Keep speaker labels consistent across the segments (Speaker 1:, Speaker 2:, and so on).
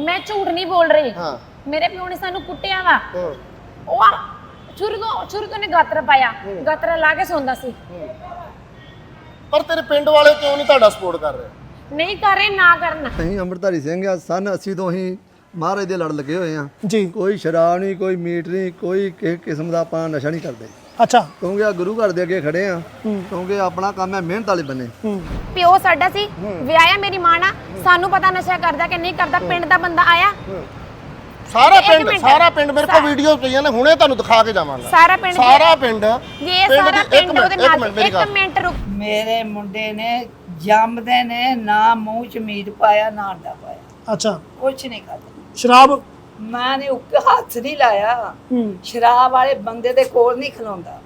Speaker 1: ਮੈਂ ਝੂਠ ਨਹੀਂ ਬੋਲ ਰਹੀ।
Speaker 2: ਹਾਂ।
Speaker 1: ਮੇਰੇ ਪਿਓ ਨੇ ਸਾਨੂੰ ਕੁੱਟਿਆ ਵਾ।
Speaker 2: ਹੂੰ।
Speaker 1: ਉਹ ਸ਼ੁਰੂ ਤੋਂ ਸ਼ੁਰੂ ਤੋਂ ਨੇ ਗਾਤਰਾ ਪਾਇਆ। ਗਾਤਰਾ ਲਾ ਕੇ ਸੌਂਦਾ ਸੀ।
Speaker 2: ਪਰ ਤੇਰੇ ਪਿੰਡ ਵਾਲੇ ਕਿਉਂ ਨਹੀਂ ਤੁਹਾਡਾ ਸਪੋਰਟ ਕਰ ਰਹੇ?
Speaker 1: ਨਹੀਂ ਕਰ ਰਹੇ ਨਾ ਕਰਨ।
Speaker 3: ਅਸੀਂ ਅੰਮ੍ਰਿਤਧਾਰੀ ਸਿੰਘ ਆ ਸਨ 80 ਤੋਂ ਅਸੀਂ ਮਹਾਰਾਜ ਦੇ ਲੜ ਲੱਗੇ ਹੋਏ ਆ।
Speaker 4: ਜੀ।
Speaker 3: ਕੋਈ ਸ਼ਰਾਬ ਨਹੀਂ ਕੋਈ ਮੀਟ ਨਹੀਂ ਕੋਈ ਕਿਸੇ ਕਿਸਮ ਦਾ ਆਪਾਂ ਨਸ਼ਾ ਨਹੀਂ ਕਰਦੇ।
Speaker 4: ਅੱਛਾ।
Speaker 3: ਕਿਉਂਕਿ ਆ ਗੁਰੂ ਘਰ ਦੇ ਅੱਗੇ ਖੜੇ ਆ। ਕਿਉਂਕਿ ਆਪਣਾ ਕੰਮ ਹੈ ਮਿਹਨਤ ਵਾਲੇ ਬੰਨੇ।
Speaker 1: ਪਿਓ ਸਾਡਾ ਸੀ ਵਿਆਹਿਆ ਮੇਰੀ ਮਾਂ ਨਾਲ ਸਾਨੂੰ ਪਤਾ ਨਸ਼ਾ ਕਰਦਾ ਕਿ ਨਹੀਂ ਕਰਦਾ ਪਿੰਡ ਦਾ ਬੰਦਾ ਆਇਆ।
Speaker 2: ਸਾਰਾ ਪਿੰਡ। ਸਾਰਾ ਪਿੰਡ ਮੇਰੇ ਕੋਲ ਵੀਡੀਓ ਪਈਆਂ ਨੇ ਹੁਣੇ ਤੁਹਾਨੂੰ ਦਿਖਾ ਕੇ ਜਾਵਾਂਗਾ।
Speaker 1: ਸਾਰਾ ਪਿੰਡ
Speaker 2: ਸਾਰਾ ਪਿੰਡ
Speaker 1: ਜੇ ਇਹ ਸਾਰਾ ਪਿੰਡ
Speaker 2: ਮਿੰਟ,
Speaker 1: ਉਹਦੇ
Speaker 2: ਇੱਕ
Speaker 1: ਨਾਲ ਇੱਕ। ਮਿੰਟ ਰੁਕ।
Speaker 5: ਮੇਰੇ ਮੁੰਡੇ ਨੇ ਜੰਮਦੇ ਨੇ ਨਾ ਮੂੰਹ ਚ ਮੀਟ ਪਾਇਆ ਨਾ ਅੰਡਾ ਪਾਇਆ।
Speaker 4: ਅੱਛਾ।
Speaker 5: ਕੁਛ ਨਹੀਂ ਕਰਦਾ
Speaker 4: ਸ਼ਰਾਬ
Speaker 5: ਮੈਂ ਨੇ ਉੱਕ ਹੱਥ ਨਹੀਂ ਲਾਇਆ।
Speaker 4: ਹੂੰ।
Speaker 5: ਸ਼ਰਾਬ ਵਾਲੇ ਬੰਦੇ ਦੇ ਕੋਲ ਨਹੀਂ ਖਲੋਂਦਾ।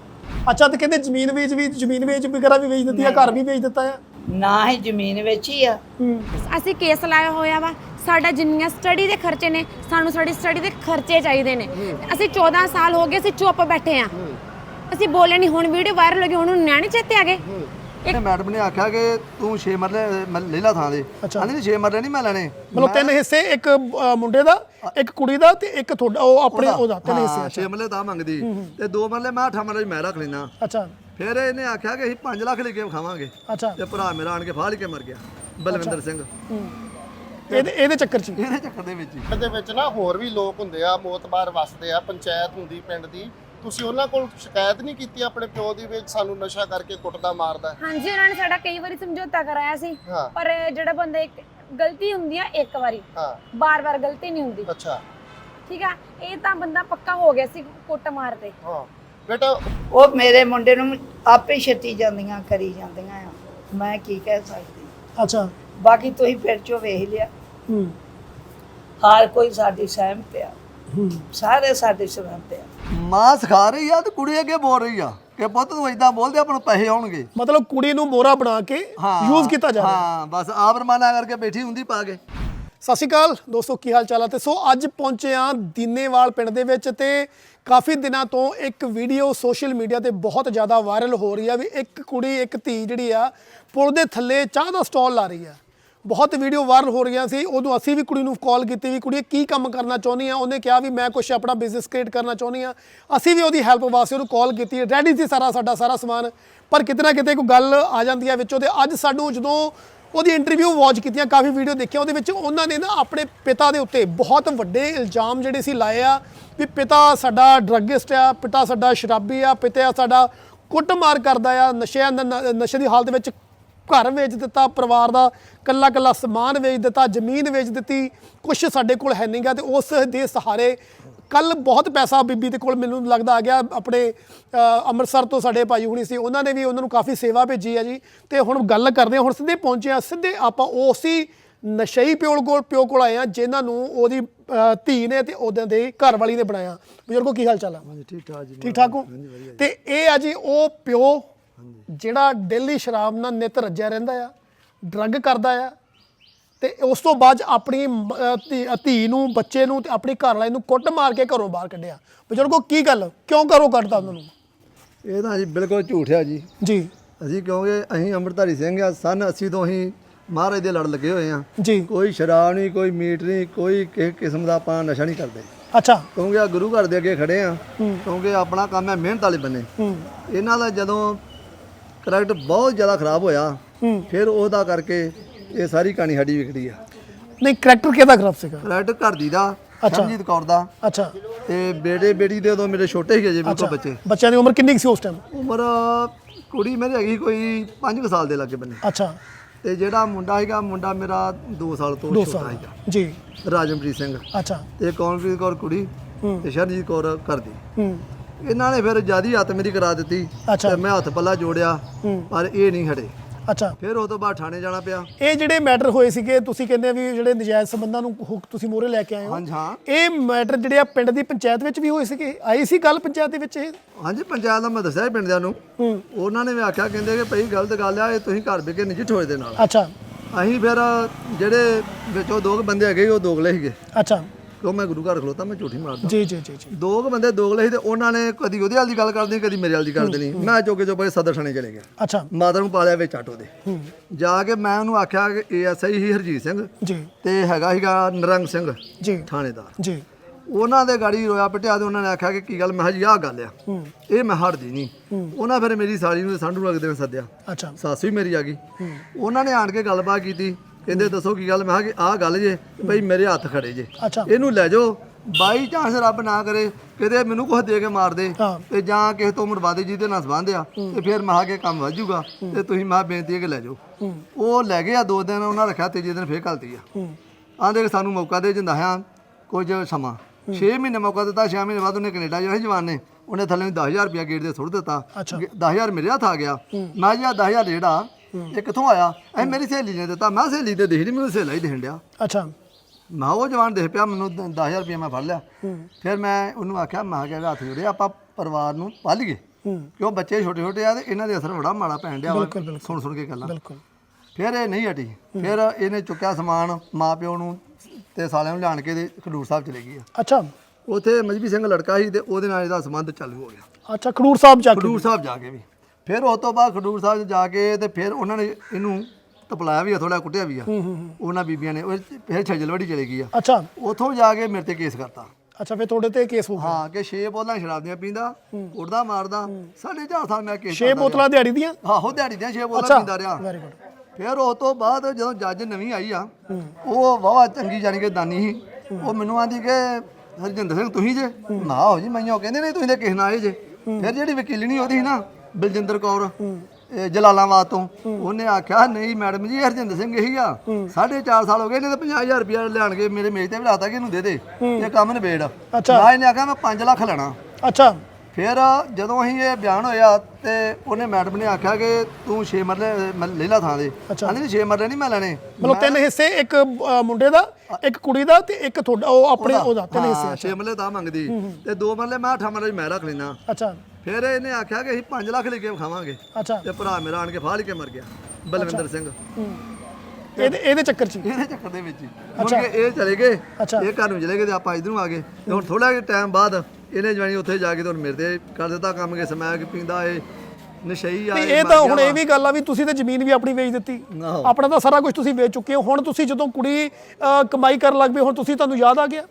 Speaker 4: ਅੱਛਾ ਤੇ ਕਹਿੰਦੇ ਜ਼ਮੀਨ ਵੇਚ ਵੀ ਜ਼ਮੀਨ ਵੇਚ ਵਗੈਰਾ ਵੀ ਵੇਚ ਦਿੱਤੀ ਆ ਘਰ ਵੀ ਵੇਚ ਦਿੱਤਾ ਆ?
Speaker 5: ਨਾ ਹੀ ਜ਼ਮੀਨ ਵੇਚੀ ਆ।
Speaker 4: ਹੂੰ।
Speaker 1: ਅਸੀਂ ਕੇਸ ਲਾਇਆ ਹੋਇਆ ਵਾ ਸਾਡਾ ਜਿੰਨੀਆਂ ਸਟੱਡੀ ਦੇ ਖਰਚੇ ਨੇ ਸਾਨੂੰ ਸਾਡੀ ਸਟੱਡੀ ਦੇ ਖਰਚੇ ਚਾਹੀਦੇ ਨੇ। ਅਸੀਂ 14 ਸਾਲ ਹੋ ਗਏ ਅਸੀਂ ਚੁੱਪ ਬੈਠੇ ਆ। ਅਸੀਂ ਬੋਲੇ ਨਹੀਂ ਹੁਣ ਵੀਡੀਓ ਵਾਇਰਲ ਹੋ ਗਈ ਹੁਣ ਉਹਨੂੰ ਨਿਆਣੇ ਚੇਤੇ ਆ ਗਏ।
Speaker 3: ਇਹ ਮੈਡਮ ਨੇ ਆਖਿਆ ਕਿ ਤੂੰ 6 ਮਰਲੇ ਮ- ਲੈ ਲਾ ਥਾਂ ਦੇ।
Speaker 4: ਅੱਛਾ।
Speaker 3: ਕਹਿੰਦੀ 6 ਮਰਲੇ ਨਹੀਂ ਮੈਂ ਲੈਣੇ।
Speaker 4: ਮਤਲਬ ਤਿੰਨ ਹਿੱਸੇ ਇੱਕ ਅ, ਮੁੰਡੇ ਦਾ ਇੱਕ ਕੁੜੀ ਦਾ ਤੇ ਇੱਕ ਤੁਹਾਡਾ ਉਹ ਆਪਣੇ ਉਹਦਾ। ਤਿੰਨ ਹਿੱਸੇ
Speaker 3: ਹਾਂ 6 ਮਰਲੇ ਤਾਂ ਮੰਗਦੀ। ਤੇ 2 ਮਰਲੇ ਮੈਂ 8 ਮਰਲੇ ਮੈਂ ਰੱਖ ਲੈਣਾ
Speaker 4: ਅੱਛਾ।
Speaker 3: ਫਿਰ ਇਹਨੇ ਆਖਿਆ ਕਿ ਅਸੀਂ 5 ਲੱਖ ਲੈ ਕੇ ਖਾਵਾਂਗੇ
Speaker 4: ਅੱਛਾ।
Speaker 3: ਤੇ ਭਰਾ ਮੇਰਾ ਆਣ ਕੇ ਫਾਹ ਲੈ ਕੇ ਮਰ ਗਿਆ ਬਲਵਿੰਦਰ ਸਿੰਘ।
Speaker 4: ਇਹਦੇ ਇਹਦੇ ਚੱਕਰ 'ਚ? ਹੀ।
Speaker 3: ਇਹਦੇ ਚੱਕਰ ਦੇ ਵਿੱਚ ਹੀ।
Speaker 2: ਪਿੰਡ ਦੇ ਵਿੱਚ ਨਾ ਹੋਰ ਵੀ ਲੋਕ ਹੁੰਦੇ ਆ ਮੋਤਬਾਰ ਵਸਦੇ ਆ ਪੰਚਾਇਤ ਹੁੰਦੀ ਪਿੰਡ ਦੀ। ਤੁਸੀਂ ਉਹਨਾਂ ਕੋਲ ਸ਼ਿਕਾਇਤ ਨਹੀਂ ਕੀਤੀ ਆਪਣੇ ਪਿਓ ਦੀ ਵਿੱਚ ਸਾਨੂੰ ਨਸ਼ਾ ਕਰਕੇ ਕੁੱਟਦਾ ਮਾਰਦਾ?
Speaker 1: ਹਾਂਜੀ ਉਹਨਾਂ ਨੇ ਸਾਡਾ ਕਈ ਵਾਰੀ ਸਮਝੌਤਾ ਕਰਾਇਆ ਸੀ
Speaker 2: ਹਾਂ।
Speaker 1: ਪਰ ਜਿਹੜਾ ਬੰਦਾ ਇੱਕ ਗਲਤੀ ਹੁੰਦੀ ਆ ਇੱਕ ਵਾਰੀ
Speaker 2: ਹਾਂ।
Speaker 1: ਬਾਰ-ਬਾਰ ਗਲਤੀ ਨਹੀਂ ਹੁੰਦੀ।
Speaker 2: ਅੱਛਾ।
Speaker 1: ਠੀਕ ਆ ਇਹ ਤਾਂ ਬੰਦਾ ਪੱਕਾ ਹੋ ਗਿਆ ਸੀ ਕੁੱਟ ਮਾਰਦੇ
Speaker 2: ਹਾਂ। ਬੇਟਾ
Speaker 5: ਉਹ ਮੇਰੇ ਮੁੰਡੇ ਨੂੰ ਆਪੇ ਛੱਤੀ ਜਾਂਦੀਆਂ ਕਰੀ ਜਾਂਦੀਆਂ ਆ। ਮੈਂ ਕੀ ਕਹਿ ਸਕਦੀ?
Speaker 4: ਅੱਛਾ।
Speaker 5: ਬਾਕੀ ਤੁਸੀਂ ਫਿਰ ਚੋ ਵੇਖ ਲਿਆ।
Speaker 4: ਹੂੰ।
Speaker 5: ਹਰ ਕੋਈ ਸਾਡੀ ਸਹਿਮਤ ਆ।
Speaker 4: ਹੂੰ
Speaker 5: ਸਾਰੇ ਸਾਡੇ ਸਹਿਮਤ ਆ।
Speaker 3: ਮਾਂ ਸਿਖਾ ਰਹੀ ਆ ਤੇ ਕੁੜੀ ਅੱਗੇ ਬੋਲ ਰਹੀ ਆ ਕਿ ਪੁੱਤ ਤੂੰ ਇਦਾਂ ਬੋਲਦੇ ਆਪਾਂ ਨੂੰ ਪੈਸੇ ਆਉਣਗੇ।
Speaker 4: ਮਤਲਬ ਕੁੜੀ ਨੂੰ ਮੋਰਾ ਬਣਾ ਕੇ ਯੂਜ਼ ਕੀਤਾ ਜਾ ਰਿਹਾ
Speaker 3: ਹਾਂ ਬਸ ਆਪ ਰਮਾਨਾ ਕਰਕੇ ਬੈਠੀ ਹੁੰਦੀ ਪਾ ਕੇ।
Speaker 4: ਸਤਿ ਸ਼੍ਰੀ ਅਕਾਲ ਦੋਸਤੋ ਕੀ ਹਾਲ ਚਾਲ ਹੈ ਤੇ ਸੋ ਅੱਜ ਪਹੁੰਚੇ ਆ ਦੀਨੇਵਾਲ ਪਿੰਡ ਦੇ ਵਿੱਚ ਤੇ ਕਾਫੀ ਦਿਨਾਂ ਤੋਂ ਇੱਕ ਵੀਡੀਓ ਸੋਸ਼ਲ ਮੀਡੀਆ ਤੇ ਬਹੁਤ ਜ਼ਿਆਦਾ ਵਾਇਰਲ ਹੋ ਰਹੀ ਆ ਵੀ ਇੱਕ ਕੁੜੀ ਇੱਕ ਧੀ ਜਿਹੜੀ ਆ ਪੁਲ ਦੇ ਥੱਲੇ ਚਾਹ ਦਾ ਸਟਾਲ ਲਾ ਰਹੀ ਆ। ਬਹੁਤ ਵੀਡੀਓ ਵਾਇਰਲ ਹੋ ਰਹੀਆਂ ਸੀ, ਉਦੋਂ ਅਸੀਂ ਵੀ ਕੁੜੀ ਨੂੰ ਕਾਲ ਕੀਤੀ ਵੀ ਕੁੜੀ ਕੀ ਕੰਮ ਕਰਨਾ ਚਾਹੁੰਦੀ ਆ? ਉਹਨੇ ਕਿਹਾ ਵੀ ਮੈਂ ਕੁਝ ਆਪਣਾ ਬਿਜ਼ਨਸ ਕ੍ਰੀਏਟ ਕਰਨਾ ਚਾਹੁੰਦੀ ਆ। ਅਸੀਂ ਵੀ ਉਹਦੀ ਹੈਲਪ ਵਾਸਤੇ ਉਹਨੂੰ ਕਾਲ ਕੀਤੀ ਰੈਡੀ ਸੀ ਸਾਰਾ ਸਾਡਾ ਸਾਰਾ ਸਮਾਨ। ਪਰ ਕਿਤੇ ਨਾ ਕਿਤੇ ਕੋਈ ਗੱਲ ਆ ਜਾਂਦੀ ਆ ਵਿੱਚੋਂ ਤੇ ਅੱਜ ਸਾਨੂੰ ਜਦੋਂ ਉਹਦੀ ਇੰਟਰਵਿਊ ਵਾਚ ਕੀਤੀਆਂ, ਕਾਫੀ ਵੀਡੀਓ ਦੇਖਿਆ, ਉਹਦੇ ਵਿੱਚ ਉਹਨਾਂ ਨੇ ਨਾ ਆਪਣੇ ਪਿਤਾ ਦੇ ਉੱਤੇ ਬਹੁਤ ਵੱਡੇ ਇਲਜ਼ਾਮ ਜਿਹੜੇ ਸੀ ਲਾਏ ਆ ਵੀ ਪਿਤਾ ਸਾਡਾ ਡਰੱਗਿਸਟ ਆ, ਪਿਤਾ ਸਾਡਾ ਸ਼ਰਾਬੀ ਆ, ਪਿਤਾ ਸਾਡਾ ਕੁੱਟਮਾਰ ਕਰਦਾ ਆ, ਨਸ਼ਿਆਂ ਦਾ ਨ- ਨਸ਼ੇ ਦੀ ਹਾਲਤ ਵਿੱਚ ਘਰ ਵੇਚ ਦਿੱਤਾ ਪਰਿਵਾਰ ਦਾ ਕੱਲਾ ਕੱਲਾ ਸਮਾਨ ਵੇਚ ਦਿੱਤਾ ਜ਼ਮੀਨ ਵੇਚ ਦਿੱਤੀ ਕੁਝ ਸਾਡੇ ਕੋਲ ਹੈ ਨਹੀਂਗਾ ਤੇ ਉਸ ਦੇ ਸਹਾਰੇ ਕੱਲ ਬਹੁਤ ਪੈਸਾ ਬੀਬੀ ਦੇ ਕੋਲ ਮੈਨੂੰ ਲੱਗਦਾ ਆ ਗਿਆ ਆਪਣੇ ਅੰਮ੍ਰਿਤਸਰ ਤੋਂ ਸਾਡੇ ਭਾਈ ਹੁਣੀ ਸੀ ਉਹਨਾਂ ਨੇ ਵੀ ਉਹਨਾਂ ਨੂੰ ਕਾਫੀ ਸੇਵਾ ਭੇਜੀ ਆ ਜੀ। ਤੇ ਹੁਣ ਗੱਲ ਕਰਦੇ ਹਾਂ ਹੁਣ ਸਿੱਧੇ ਪਹੁੰਚੇ ਆ ਸਿੱਧੇ ਆਪਾਂ ਉਸੇ ਨਸ਼ਈ ਪਿਓ ਕੋਲ ਪਿਓ ਕੋਲ ਆਏ ਆ ਜਿਨ੍ਹਾਂ ਨੂੰ ਉਹਦੀ ਧੀ ਨੇ ਤੇ ਉਹਦੇ ਦੇ ਘਰ ਵਾਲੀ ਨੇ ਬਣਾਇਆ। ਬਜ਼ੁਰਗੋ ਕੀ ਹਾਲ ਚਾਲ ਆ?
Speaker 3: ਹਾਂਜੀ ਠੀਕ ਠਾਕ ਜੀ
Speaker 4: ਠੀਕ ਠਾਕ ਹੋ? ਤੇ ਇਹ ਆ ਜੀ ਉਹ ਪਿਓ ਜਿਹੜਾ ਡੇਲੀ ਸ਼ਰਾਬ ਨਾਲ ਨਿਤ ਰੱਜਿਆ ਰਹਿੰਦਾ ਆ ਡਰੱਗ ਕਰਦਾ ਆ ਤੇ ਉਸ ਤੋਂ ਬਾਅਦ ਆਪਣੀ ਧੀ- ਨੂੰ ਬੱਚੇ ਨੂੰ ਤੇ ਆਪਣੀ ਘਰ ਵਾਲੀ ਨੂੰ ਕੁੱਟ ਮਾਰ ਕੇ ਘਰੋਂ ਬਾਹਰ ਕੱਢਿਆ। ਬਜ਼ੁਰਗੋ ਕੀ ਗੱਲ? ਕਿਉਂ ਘਰੋਂ ਕੱਢਦਾ ਉਹਨਾਂ ਨੂੰ?
Speaker 3: ਇਹ ਤਾਂ ਜੀ ਬਿਲਕੁਲ ਝੂਠ ਆ ਜੀ।
Speaker 4: ਜੀ।
Speaker 3: ਅਸੀਂ ਕਿਉਂਕਿ ਅਸੀਂ ਅੰਮ੍ਰਿਤਧਾਰੀ ਸਿੰਘ ਆ ਸਨ 80 ਤੋਂ ਅਸੀਂ ਮਹਾਰਾਜ ਦੇ ਲੜ ਲੱਗੇ ਹੋਏ ਆ।
Speaker 4: ਜੀ।
Speaker 3: ਕੋਈ ਸ਼ਰਾਬ ਨਹੀਂ ਕੋਈ ਮੀਟ ਨਹੀਂ ਕੋਈ ਕਿਸੇ ਕਿਸਮ ਦਾ ਆਪਾਂ ਨਸ਼ਾ ਨਹੀਂ ਕਰਦੇ।
Speaker 4: ਅੱਛਾ।
Speaker 3: ਕਿਉਂਕਿ ਆ ਗੁਰੂ ਘਰ ਦੇ ਅੱਗੇ ਖੜੇ ਆ ਕਿਉਂਕਿ ਆਪਣਾ ਕੰਮ ਹੈ ਮਿਹਨਤ ਵਾਲੇ ਬੰਨੇ।
Speaker 4: ਹੂੰ।
Speaker 3: ਇਹਨਾਂ ਦਾ ਜਦੋਂ ਕਰੈਕਟ ਬਹੁਤ ਜ਼ਿਆਦਾ ਖਰਾਬ ਹੋਇਆ। ਫਿਰ ਉਹਦਾ ਕਰਕੇ ਇਹ ਸਾਰੀ ਕਹਾਣੀ ਸਾਡੀ ਵਿਗੜੀ ਆ।
Speaker 4: ਨਹੀਂ ਕਰੈਕਟਰ ਕਿਹਦਾ ਖਰਾਬ ਸੀਗਾ?
Speaker 3: ਕਰੈਕਟ ਘਰ ਦੀ ਦਾ ਸਰਜੀਤ ਕੌਰ ਦਾ।
Speaker 4: ਅੱਛਾ।
Speaker 3: ਤੇ ਬੇਟੇ ਬੇਟੀ ਦੇ ਉਦੋਂ ਮੇਰੇ ਛੋਟੇ ਸੀਗੇ ਜੇ ਬਿਲਕੁਲ ਬੱਚੇ।
Speaker 4: ਬੱਚਿਆਂ ਦੀ ਉਮਰ ਕਿੰਨੀ ਸੀ ਉਸ ਟਾਈਮ
Speaker 3: ਉਮਰ ਕੁੜੀ ਮੇਰੀ ਹੈਗੀ ਕੋਈ 5 ਸਾਲ ਦੇ ਲੱਗੇ ਬੰਨੇ।
Speaker 4: ਅੱਛਾ।
Speaker 3: ਤੇ ਜਿਹੜਾ ਮੁੰਡਾ ਹੈਗਾ ਮੁੰਡਾ ਮੇਰਾ 2 ਸਾਲ ਤੋਂ
Speaker 4: 2
Speaker 3: ਛੋਟਾ ਹੈਗਾ
Speaker 4: ਜੀ।
Speaker 3: ਰਾਜਮਪ੍ਰੀਤ ਸਿੰਘ।
Speaker 4: ਅੱਛਾ।
Speaker 3: ਤੇ ਕੌਨਪ੍ਰੀਤ ਕੌਰ ਕੁੜੀ। ਤੇ ਸ਼ਰਜੀਤ ਕੌਰ ਕਰਦੀ
Speaker 4: ਹੂੰ।
Speaker 3: ਇਹਨਾਂ ਨੇ ਫਿਰ ਜਿਆਦੀ ਹੱਥ ਮੇਰੀ ਕਰਾ ਦਿੱਤੀ
Speaker 4: ਅੱਛਾ।
Speaker 3: ਤੇ ਮੈਂ ਹੱਥ ਪੱਲਾ ਜੋੜਿਆ
Speaker 4: ਹੂੰ।
Speaker 3: ਪਰ ਇਹ ਨਹੀਂ ਹਟੇ
Speaker 4: ਅੱਛਾ।
Speaker 3: ਫਿਰ ਉਹ ਤੋਂ ਬਾਅਦ ਥਾਣੇ ਜਾਣਾ ਪਿਆ।
Speaker 4: ਇਹ ਜਿਹੜੇ ਮੈਟਰ ਹੋਏ ਸੀਗੇ ਤੁਸੀਂ ਕਹਿੰਦੇ ਆ ਵੀ ਜਿਹੜੇ ਨਜਾਇਜ਼ ਸੰਬੰਧਾਂ ਨੂੰ ਹੁ- ਤੁਸੀਂ ਮੋਰੇ ਲੈ ਕੇ ਆਏ ਹੋ।
Speaker 3: ਹਾਂਜੀ ਹਾਂ।
Speaker 4: ਇਹ ਮੈਟਰ ਜਿਹੜੇ ਆ ਪਿੰਡ ਦੀ ਪੰਚਾਇਤ ਵਿੱਚ ਵੀ ਹੋਏ ਸੀਗੇ? ਆਈ ਸੀ ਗੱਲ ਪੰਚਾਇਤ ਦੇ ਵਿੱਚ ਇਹ?
Speaker 3: ਹਾਂਜੀ ਪੰਚਾਇਤ ਦਾ ਮੈਂ ਦੱਸਿਆ ਸੀ ਪਿੰਡ ਦਿਆਂ ਨੂੰ।
Speaker 4: ਹੂੰ।
Speaker 3: ਉਹਨਾਂ ਨੇ ਵੀ ਆਖਿਆ ਕਹਿੰਦੇ ਕਿ ਭਈ ਗਲਤ ਗੱਲ ਆ ਇਹ ਤੁਸੀਂ ਘਰ ਬਿਕੇ ਨਜਿੱਠ ਹੋਏ ਦੇ ਨਾਲ।
Speaker 4: ਅੱਛਾ।
Speaker 3: ਅਸੀਂ ਫਿਰ ਜਿਹੜੇ ਵਿੱਚੋਂ ਦੋ ਕੁ ਬੰਦੇ ਹੈਗੇ ਸੀ, ਉਹ ਦੋਗਲੇ ਸੀਗੇ।
Speaker 4: ਅੱਛਾ।
Speaker 3: ਕਿਉਂ ਮੈਂ ਗੁਰੂ ਘਰ ਖਲੋਤਾ ਮੈਂ ਝੂਠੀ ਮਾਰਦਾ।
Speaker 4: ਜੀ ਜੀ ਜੀ ਜੀ।
Speaker 3: ਦੋ ਕੁ ਬੰਦੇ ਦੋਗਲੇ ਸੀ ਤੇ ਉਹਨਾਂ ਨੇ ਕਦੀ ਉਹਦੇ ਵਾਲੀ ਦੀ ਗੱਲ ਕਰਦੇ ਕਦੀ ਮੇਰੇ ਵਾਲੀ ਦੀ ਕਰਦੇ ਨਹੀਂ ਮੈਂ ਚੋਕੇ ਚੋਪੇ ਸਦਰ ਥਾਣੇ ਚਲੇ ਗਿਆ।
Speaker 4: ਅੱਛਾ।
Speaker 3: ਮਾਤਾ ਨੂੰ ਪਾਲਿਆ ਵਿੱਚ ਆਟੋ ਦੇ। ਜਾ ਕੇ ਮੈਂ ਉਹਨੂੰ ਆਖਿਆ ਕਿ ਏਐਸਆਈ ਹੀ ਹਰਜੀਤ ਸਿੰਘ
Speaker 4: ਜੀ।
Speaker 3: ਤੇ ਹੈਗਾ ਸੀਗਾ ਨਰੰਗ ਸਿੰਘ
Speaker 4: ਜੀ।
Speaker 3: ਥਾਣੇਦਾਰ।
Speaker 4: ਜੀ।
Speaker 3: ਉਹਨਾਂ ਦੇ ਗਾੜੀ ਰੋਇਆ ਪਿੱਟਿਆ ਤੇ ਉਹਨਾਂ ਨੇ ਆਖਿਆ ਕਿ ਕੀ ਗੱਲ ਮੈਂ ਕਿਹਾ ਜੀ ਆਹ ਗੱਲ ਆ। ਇਹ ਮੈਂ ਹਟਦੀ ਨਹੀਂ। ਉਹਨਾਂ ਫਿਰ ਮੇਰੀ ਸਾਲੀ ਨੂੰ ਸੰਢੂ ਲੱਗਦੇ ਨੇ ਸੱਦਿਆ।
Speaker 4: ਅੱਛਾ।
Speaker 3: ਸੱਸ ਵੀ ਮੇਰੀ ਆ ਗਈ। ਉਹਨਾਂ ਨੇ ਆਣ ਕੇ ਗੱਲਬਾਤ ਕੀਤੀ। ਕਹਿੰਦੇ ਦੱਸੋ ਕੀ ਗੱਲ? ਮੈਂ ਕਿਹਾ ਕਿ ਆਹ ਗੱਲ ਜੇ ਬਈ ਮੇਰੇ ਹੱਥ ਖੜੇ ਜੇ।
Speaker 4: ਅੱਛਾ।
Speaker 3: ਇਹਨੂੰ ਲੈ ਜਾਓ। ਬਾਈ ਚਾਂਸ ਰੱਬ ਨਾ ਕਰੇ ਕਿਤੇ ਮੈਨੂੰ ਕੁਝ ਦੇ ਕੇ ਮਾਰ ਦੇ
Speaker 4: ਹਾਂ।
Speaker 3: ਤੇ ਜਾਂ ਕਿਸੇ ਤੋਂ ਮਰਵਾ ਦੇ ਜਿਹਦੇ ਨਾਲ ਸੰਬੰਧ ਆ ਤੇ ਫਿਰ ਮੈਂ ਕੇ ਕੰਮ ਜਾਊਗਾ ਤੇ ਤੁਸੀਂ ਮੈਂ ਬੇਨਤੀ ਹੈ ਕਿ ਲੈ ਜਾਓ। ਉਹ ਲੈ ਗਏ ਆ ਦੋ ਦਿਨ ਉਹਨਾਂ ਰੱਖਿਆ ਤੀਜੇ ਦਿਨ ਫੇਰ ਘਲਤੀ ਆ। ਆਂਦੇ ਕਿ ਸਾਨੂੰ ਮੌਕਾ ਦੇ ਜਿੰਦਾ ਹਾਂ ਕੁਝ ਸਮਾਂ। 6 ਮਹੀਨੇ ਮੌਕਾ ਦਿੱਤਾ 6 ਮਹੀਨੇ ਬਾਅਦ ਉਹਨੇ ਕੈਨੇਡਾ ਸੀ ਜਵਾਨ ਨੇ ਉਹਨੇ ਥੱਲੇ 10000 ਰੁਪਇਆ ਗੇਟ ਦੇ ਸੁੱਟ ਦਿੱਤਾ।
Speaker 4: ਅੱਛਾ।
Speaker 3: 10000 ਮੇਰੇ ਹੱਥ ਆ ਗਿਆ। ਮੈਂ ਜੀ 10000 ਜਿਹੜਾ ਇਹ ਕਿੱਥੋਂ ਆਇਆ? ਇਹ ਮੇਰੀ ਸਹੇਲੀ ਨੇ ਦਿੱਤਾ। ਮੈਂ ਸਹੇਲੀ ਤੇ ਦੇਖ ਨਹੀਂ ਮੈਨੂੰ ਸਹੇਲਾ ਹੀ ਦੇਣ ਡਿਆ।
Speaker 4: ਅੱਛਾ।
Speaker 3: ਮੈਂ ਉਹ ਜਵਾਨ ਦੇਖ ਪਿਆ ਮੈਨੂੰ 10000 ਰੁਪਇਆ ਮੈਂ ਫੜ ਲਿਆ। ਫਿਰ ਮੈਂ ਉਹਨੂੰ ਆਖਿਆ ਮੈਂ ਕਿਹਾ ਹੱਥ ਜੋੜੇ ਆਪਾਂ ਪਰਿਵਾਰ ਨੂੰ ਪਾਲੀਏ ਕਿਉਂ? ਬੱਚੇ ਛੋਟੇ ਛੋਟੇ ਆ ਤੇ ਇਹਨਾਂ ਦੇ ਅਸਰ ਬੜਾ ਮਾੜਾ ਪੈਣ ਡਿਆ। ਸੁਣ ਸੁਣ ਕੇ ਗੱਲਾਂ। ਫਿਰ ਇਹ ਨਹੀਂ ਹਟੀ। ਫਿਰ ਇਹਨੇ ਚੁੱਕਿਆ ਸਮਾਨ ਮਾਪਿਓ ਨੂੰ ਤੇ ਸਾਲਿਆਂ ਨੂੰ ਲਿਆਣ ਕੇ ਤੇ ਖਡੂਰ ਸਾਹਿਬ ਚਲੇ ਗਈ ਆ।
Speaker 4: ਅੱਛਾ।
Speaker 3: ਉੱਥੇ ਮਜਬੀ ਸਿੰਘ ਲੜਕਾ ਸੀ ਤੇ ਉਹਦੇ ਨਾਲ ਇਹਦਾ ਸੰਬੰਧ ਚਾਲੂ ਹੋ ਗਿਆ।
Speaker 4: ਅੱਛਾ ਖਡੂਰ ਸਾਹਿਬ ਜਾ ਕੇ
Speaker 3: ਖਡੂਰ ਸਾਹਿਬ ਜਾ ਕੇ ਵੀ। ਫਿਰ ਉਸ ਤੋਂ ਬਾਅਦ ਖਡੂਰ ਸਾਹਿਬ ਜਾ ਕੇ ਤੇ ਫਿਰ ਉਹਨਾਂ ਨੇ ਇਹਨੂੰ ਤਪਲਾਇਆ ਵੀ ਆ ਥੋੜਾ ਕੁੱਟਿਆ ਵੀ ਆ। ਉਹਨਾਂ ਬੀਬੀਆਂ ਨੇ ਉਹ ਫਿਰ ਛਜਲਵੜੀ ਚਲੇ ਗਈ ਆ।
Speaker 4: ਅੱਛਾ।
Speaker 3: ਉੱਥੋਂ ਜਾ ਕੇ ਮੇਰੇ ਤੇ ਕੇਸ ਕਰਤਾ।
Speaker 4: ਅੱਛਾ ਫਿਰ ਤੁਹਾਡੇ ਤੇ ਕੇਸ ਹੋ ਗਿਆ?
Speaker 3: ਹਾਂ ਕਿ ਛੇ ਬੋਤਲਾਂ ਸ਼ਰਾਬ ਦੀਆਂ ਪੀਂਦਾ ਕੁੱਟਦਾ ਮਾਰਦਾ ਸਾਢੇ ਚਾਰ ਸਾਲ ਮੈਂ ਕੇਸ
Speaker 4: 6 ਬੋਤਲਾਂ ਦਿਹਾੜੀ ਦੀਆਂ?
Speaker 3: ਆਹੋ ਦਿਹਾੜੀ ਦੀਆਂ ਛੇ ਬੋਤਲਾਂ ਪੀਂਦਾ ਰਿਹਾ।
Speaker 4: ਵੈਰੀ ਗੁੱਡ
Speaker 3: ਫਿਰ ਉਸ ਤੋਂ ਬਾਅਦ ਜਦੋਂ ਜੱਜ ਨਵੀਂ ਆਈ ਆ ਉਹ ਵਾਵਾ ਚੰਗੀ ਜਾਣੀ ਕਿ ਦਾਨੀ ਸੀ। ਉਹ ਮੈਨੂੰ ਆਂਦੀ ਕਿ ਹਰਜਿੰਦਰ ਸਿੰਘ ਤੁਸੀਂ ਜੇ? ਨਾ ਹੋ ਜੀ ਮੈਨੂੰ ਕਹਿੰਦੇ ਨਹੀਂ ਤੁਸੀਂ ਤੇ ਕਿਸ ਨਾਲ ਆਏ ਜੇ। ਫਿਰ ਜਿਹੜੀ ਵਕੀਲਣੀ ਉਹਦੀ ਸੀ ਨਾ ਬਲਜਿੰਦਰ ਕੌਰ ਇਹ ਜਲਾਲਾਬਾਦ ਤੋਂ। ਉਹਨੇ ਆਖਿਆ ਨਹੀਂ ਮੈਡਮ ਜੀ ਹਰਜਿੰਦਰ ਸਿੰਘ ਇਹੀ ਆ। ਸਾਢੇ ਚਾਰ ਸਾਲ ਹੋ ਗਏ ਇਹਨੇ ਤਾਂ 50000 ਰੁਪਇਆ ਲਿਆਣਗੇ ਮੇਰੇ ਮੇਜ਼ ਤੇ ਵੀ ਲਾਤਾ ਕਿ ਇਹਨੂੰ ਦੇ ਦੇ। ਇਹ ਕੰਮ ਨਿਬੇੜ।
Speaker 4: ਅੱਛਾ।
Speaker 3: ਨਾ ਇਹਨੇ ਆਖਿਆ ਮੈਂ 5 ਲੱਖ ਲੈਣਾ।
Speaker 4: ਅੱਛਾ।
Speaker 3: ਫਿਰ ਜਦੋਂ ਅਸੀਂ ਇਹ ਬਿਆਨ ਹੋਇਆ ਤੇ ਉਹਨੇ ਮੈਡਮ ਨੇ ਆਖਿਆ ਕਿ ਤੂੰ 6 ਮਰਲੇ ਮ- ਲੈ ਲਾ ਥਾਂ ਦੇ ਕਹਿੰਦੀ 6 ਮਰਲੇ ਨਹੀਂ ਮੈਂ ਲੈਣੇ।
Speaker 4: ਮਤਲਬ ਤਿੰਨ ਹਿੱਸੇ ਇੱਕ ਮੁੰਡੇ ਦਾ ਇੱਕ ਕੁੜੀ ਦਾ ਤੇ ਇੱਕ ਤੁਹਾਡਾ ਉਹ ਆਪਣੇ ਉਹਦਾ। ਤਿੰਨ ਹਿੱਸੇ
Speaker 3: ਹਾਂ 6 ਮਰਲੇ ਤਾਂ ਮੰਗਦੀ। ਤੇ ਦੋ ਮਰਲੇ ਮੈਂ 8 ਮਰਲੇ ਮੈਂ ਰੱਖ ਲੈਣਾ
Speaker 4: ਅੱਛਾ।
Speaker 3: ਫਿਰ ਇਹਨੇ ਆਖਿਆ ਕਿ ਅਸੀਂ 5 ਲੱਖ ਲੈ ਕੇ ਖਾਵਾਂਗੇ
Speaker 4: ਅੱਛਾ।
Speaker 3: ਤੇ ਭਰਾ ਮੇਰਾ ਆਣ ਕੇ ਫਾੜ ਕੇ ਮਰ ਗਿਆ ਬਲਵਿੰਦਰ ਸਿੰਘ।
Speaker 4: ਇਹਦੇ ਇਹਦੇ ਚੱਕਰ 'ਚ।
Speaker 3: ਇਹਦੇ ਚੱਕਰ ਦੇ ਵਿੱਚ ਮੁੜ ਕੇ ਇਹ ਚਲੇ ਗਏ। ਇਹ ਘਰ ਨੂੰ ਚਲੇ ਗਏ ਤੇ ਆਪਾਂ ਇਧਰੋਂ ਆ ਗਏ। ਤੇ ਹੁਣ ਥੋੜਾ ਜਿਹਾ ਟਾਈਮ ਬਾਅਦ ਇਹਨੇ ਜਵਾਨੀ ਉੱਥੇ ਜਾ ਕੇ ਤੇ ਹੁਣ ਮੇਰੇ ਤੇ ਕਰ ਦਿੱਤਾ ਕੰਮ ਕੇ ਸਮੈਕ ਪੀਂਦਾ ਏ ਨਸ਼ਈ ਆ ਇਹ
Speaker 4: ਤਾਂ ਹੁਣ। ਇਹ ਵੀ। ਗੱਲ ਆ ਵੀ ਤੁਸੀਂ ਤਾਂ ਜ਼ਮੀਨ ਵੀ ਆਪਣੀ ਵੇਚ ਦਿੱਤੀ। ਆਪਣਾ ਤਾਂ ਸਾਰਾ ਕੁਝ ਤੁਸੀਂ ਵੇਚ ਚੁੱਕੇ ਹੋ। ਹੁਣ ਤੁਸੀਂ ਜਦੋਂ ਕੁੜੀ ਕਮਾਈ ਕਰਨ ਲੱਗ ਪਈ ਹੁਣ ਤੁਸੀਂ ਤੁਹਾਨੂੰ ਯਾਦ ਆ ਗਿਆ?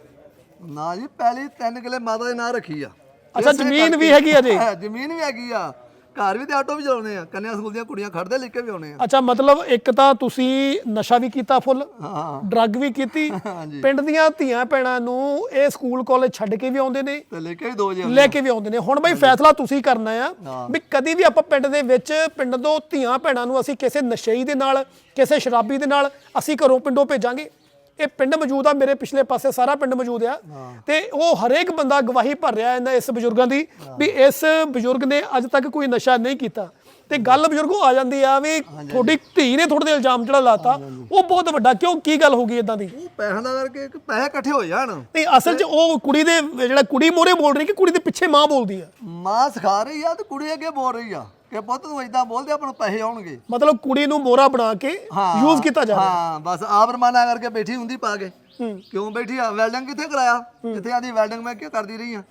Speaker 3: ਨਾ ਜੀ ਪਹਿਲੀ ਤਿੰਨ ਕਿਲੇ ਮਾਤਾ ਦੇ ਨਾਂ ਰੱਖੀ ਆ।
Speaker 4: ਅੱਛਾ, ਜ਼ਮੀਨ ਵੀ ਹੈਗੀ ਆ ਜੀ?
Speaker 3: ਹੈ, ਜ਼ਮੀਨ ਵੀ ਹੈਗੀ ਆ। ਘਰ ਵੀ ਤੇ ਆਟੋ ਵੀ ਚਲਾਉਣੇ ਆ। ਕੰਨਿਆ ਸਕੂਲ ਦੀਆਂ ਕੁੜੀਆਂ ਖੜਦੇ ਲੈ ਕੇ ਵੀ ਆਉਣੇ ਆ।
Speaker 4: ਅੱਛਾ ਮਤਲਬ ਇੱਕ ਤਾਂ ਤੁਸੀਂ ਨਸ਼ਾ ਵੀ ਕੀਤਾ ਫੁੱਲ
Speaker 3: ਹਾਂ।
Speaker 4: ਡਰੱਗ ਵੀ ਕੀਤੀ।
Speaker 3: ਹਾਂਜੀ।
Speaker 4: ਪਿੰਡ ਦੀਆਂ ਧੀਆਂ ਭੈਣਾਂ ਨੂੰ ਇਹ ਸਕੂਲ ਕਾਲਜ ਛੱਡ ਕੇ ਵੀ ਆਉਂਦੇ ਨੇ।
Speaker 3: ਤੇ ਲੈ ਕੇ ਵੀ ਦੋ ਜੇ
Speaker 4: ਲੈ ਕੇ ਵੀ ਆਉਂਦੇ ਨੇ। ਹੁਣ ਬਈ ਫੈਸਲਾ ਤੁਸੀਂ ਕਰਨਾ ਆ ਵੀ ਕਦੀ ਵੀ ਆਪਾਂ ਪਿੰਡ ਦੇ ਵਿੱਚ ਪਿੰਡ ਤੋਂ ਧੀਆਂ ਭੈਣਾਂ ਨੂੰ ਅਸੀਂ ਕਿਸੇ ਨਸ਼ਈ ਦੇ ਨਾਲ ਕਿਸੇ ਸ਼ਰਾਬੀ ਦੇ ਨਾਲ ਅਸੀਂ ਘਰੋਂ ਪਿੰਡੋਂ ਭੇਜਾਂਗੇ। ਇਹ ਪਿੰਡ ਮੌਜੂਦ ਆ ਮੇਰੇ ਪਿਛਲੇ ਪਾਸੇ ਸਾਰਾ ਪਿੰਡ ਮੌਜੂਦ ਆ। ਤੇ ਉਹ ਹਰੇਕ ਬੰਦਾ ਗਵਾਹੀ ਭਰ ਰਿਹਾ ਇਹਨਾਂ ਇਸ ਬਜ਼ੁਰਗਾਂ ਦੀ ਵੀ ਇਸ ਬਜ਼ੁਰਗ ਨੇ ਅੱਜ ਤੱਕ ਕੋਈ ਨਸ਼ਾ ਨਹੀਂ ਕੀਤਾ। ਤੇ ਗੱਲ ਬਜ਼ੁਰਗੋ ਆ ਜਾਂਦੀ ਆ ਵੀ ਤੁਹਾਡੀ ਧੀ ਨੇ ਤੁਹਾਡੇ ਤੇ ਇਲਜ਼ਾਮ ਜਿਹੜਾ ਲਾਤਾ ਉਹ ਬਹੁਤ ਵੱਡਾ ਕਿਉਂ ਕੀ ਗੱਲ ਹੋ ਗਈ ਇਦਾਂ ਦੀ?
Speaker 3: ਉਹ ਪੈਸਿਆਂ ਦਾ ਕਰਕੇ ਇੱਕ ਪੈਸੇ ਇਕੱਠੇ ਹੋ ਜਾਣ।
Speaker 4: ਨਹੀਂ ਅਸਲ 'ਚ ਉਹ ਕੁੜੀ ਦੇ ਜਿਹੜਾ ਕੁੜੀ ਮੋਰੇ ਬੋਲ ਰਹੀ ਕਿ ਕੁੜੀ ਦੇ ਪਿੱਛੇ ਮਾਂ ਬੋਲਦੀ ਆ।
Speaker 3: ਮਾਂ ਸਿਖਾ ਰਹੀ ਆ ਤੇ ਕੁੜੀ ਅੱਗੇ ਬੋਲ ਰਹੀ ਆ ਕਿ ਪੁੱਤ ਤੂੰ ਇਦਾਂ ਬੋਲਦੇ ਆਪਾਂ ਨੂੰ ਪੈਸੇ ਆਉਣਗੇ।
Speaker 4: ਮਤਲਬ ਕੁੜੀ ਨੂੰ ਮੋਰਾ ਬਣਾ ਕੇ ਯੂਜ਼ ਕੀਤਾ ਜਾ ਰਿਹਾ।
Speaker 3: ਹਾਂ ਬਸ ਆਪ ਰਮਾਨਾ ਕਰਕੇ ਬੈਠੀ ਹੁੰਦੀ ਪਾ ਕੇ। ਕਿਉਂ ਬੈਠੀ ਆ? ਵੈਲਡਿੰਗ ਕਿੱਥੇ ਕਰਾਇਆ? ਜਿੱਥੇ ਆਦੀ ਵੈਲਡਿੰਗ ਮੈਂ ਕਿਉਂ ਕਰਦੀ ਰਹੀ ਆ?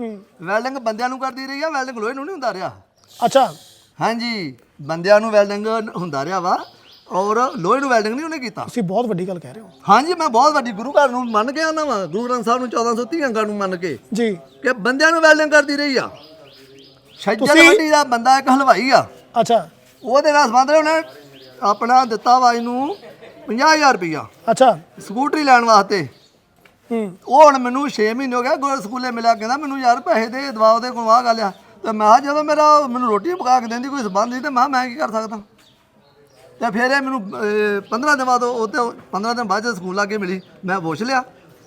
Speaker 3: ਵੈਲਡਿੰਗ ਬੰਦਿਆਂ ਨੂੰ ਕਰਦੀ ਰਹੀ ਆ ਵੈਲਡਿੰਗ ਲੋਹੇ ਨੂੰ ਨਹੀਂ ਹੁੰਦਾ ਰਿਹਾ?
Speaker 4: ਅੱਛਾ।
Speaker 3: ਹਾਂਜੀ। ਬੰਦਿਆਂ ਨੂੰ ਵੈਲਡਿੰਗ ਹੁੰਦਾ ਰਿਹਾ ਵਾ ਔਰ ਲੋਹੇ ਨੂੰ ਵੈਲਡਿੰਗ ਨਹੀਂ ਉਹਨੇ ਕੀਤਾ।
Speaker 4: ਤੁਸੀਂ ਬਹੁਤ ਵੱਡੀ ਗੱਲ ਕਹਿ ਰਹੇ ਹੋ।
Speaker 3: ਹਾਂਜੀ ਮੈਂ ਬਹੁਤ ਵੱਡੀ ਗੁਰੂ ਘਰ ਨੂੰ ਮੰਨ ਕੇ ਆਉਣਾ ਵਾ ਗੁਰੂ ਗ੍ਰੰਥ ਸਾਹਿਬ ਨੂੰ 1430 ਅੰਗਾਂ ਨੂੰ ਮੰਨ ਕੇ
Speaker 4: ਜੀ।
Speaker 3: ਕਿ ਬੰਦਿਆਂ ਨੂੰ ਵੈਲਡਿੰਗ ਕਰਦੀ ਰਹੀ ਆ।
Speaker 4: ਤੁਸੀਂ-
Speaker 3: ਵੱਡੀ ਦਾ ਬੰਦਾ ਇੱਕ ਹਲਵਾਈ ਆ।
Speaker 4: ਅੱਛਾ।
Speaker 3: ਉਹਦੇ ਨਾਲ ਸੰਬੰਧ ਰਿਹਾ ਉਹਨੇ ਆਪਣਾ ਦਿੱਤਾ ਵਾ ਇਹਨੂੰ 50000 ਰੁਪਇਆ
Speaker 4: ਅੱਛਾ।
Speaker 3: ਸਕੂਟਰੀ ਲੈਣ ਵਾਸਤੇ।
Speaker 4: ਹੂੰ।
Speaker 3: ਉਹ ਹੁਣ ਮੈਨੂੰ 6 ਮਹੀਨੇ ਹੋ ਗਏ ਗੁਰ ਸਕੂਲੇ ਮਿਲਿਆ ਕਹਿੰਦਾ ਮੈਨੂੰ ਯਾਰ ਪੈਸੇ ਦੇ ਦਵਾ ਉਹਦੇ ਕੋਲ ਆਹ ਗੱਲ ਆ। ਤੇ ਮੈਂ ਕਿਹਾ ਜਦੋਂ ਮੇਰਾ ਮੈਨੂੰ ਰੋਟੀ ਪਕਾ ਕੇ ਦਿੰਦੀ ਕੋਈ ਸਬੰਧ ਨਹੀਂ ਤੇ ਮੈਂ ਕਿਹਾ ਮੈਂ ਕੀ ਕਰ ਸਕਦਾ? ਤੇ ਫਿਰ ਇਹ ਮੈਨੂੰ 15 ਦਿਨ ਬਾਅਦ ਉਹ ਤੇ 15 ਦਿਨ ਬਾਅਦ ਜਦੋਂ ਸਕੂਲ ਕੇ ਮਿਲੀ ਮੈਂ ਪੁੱਛ ਲਿਆ।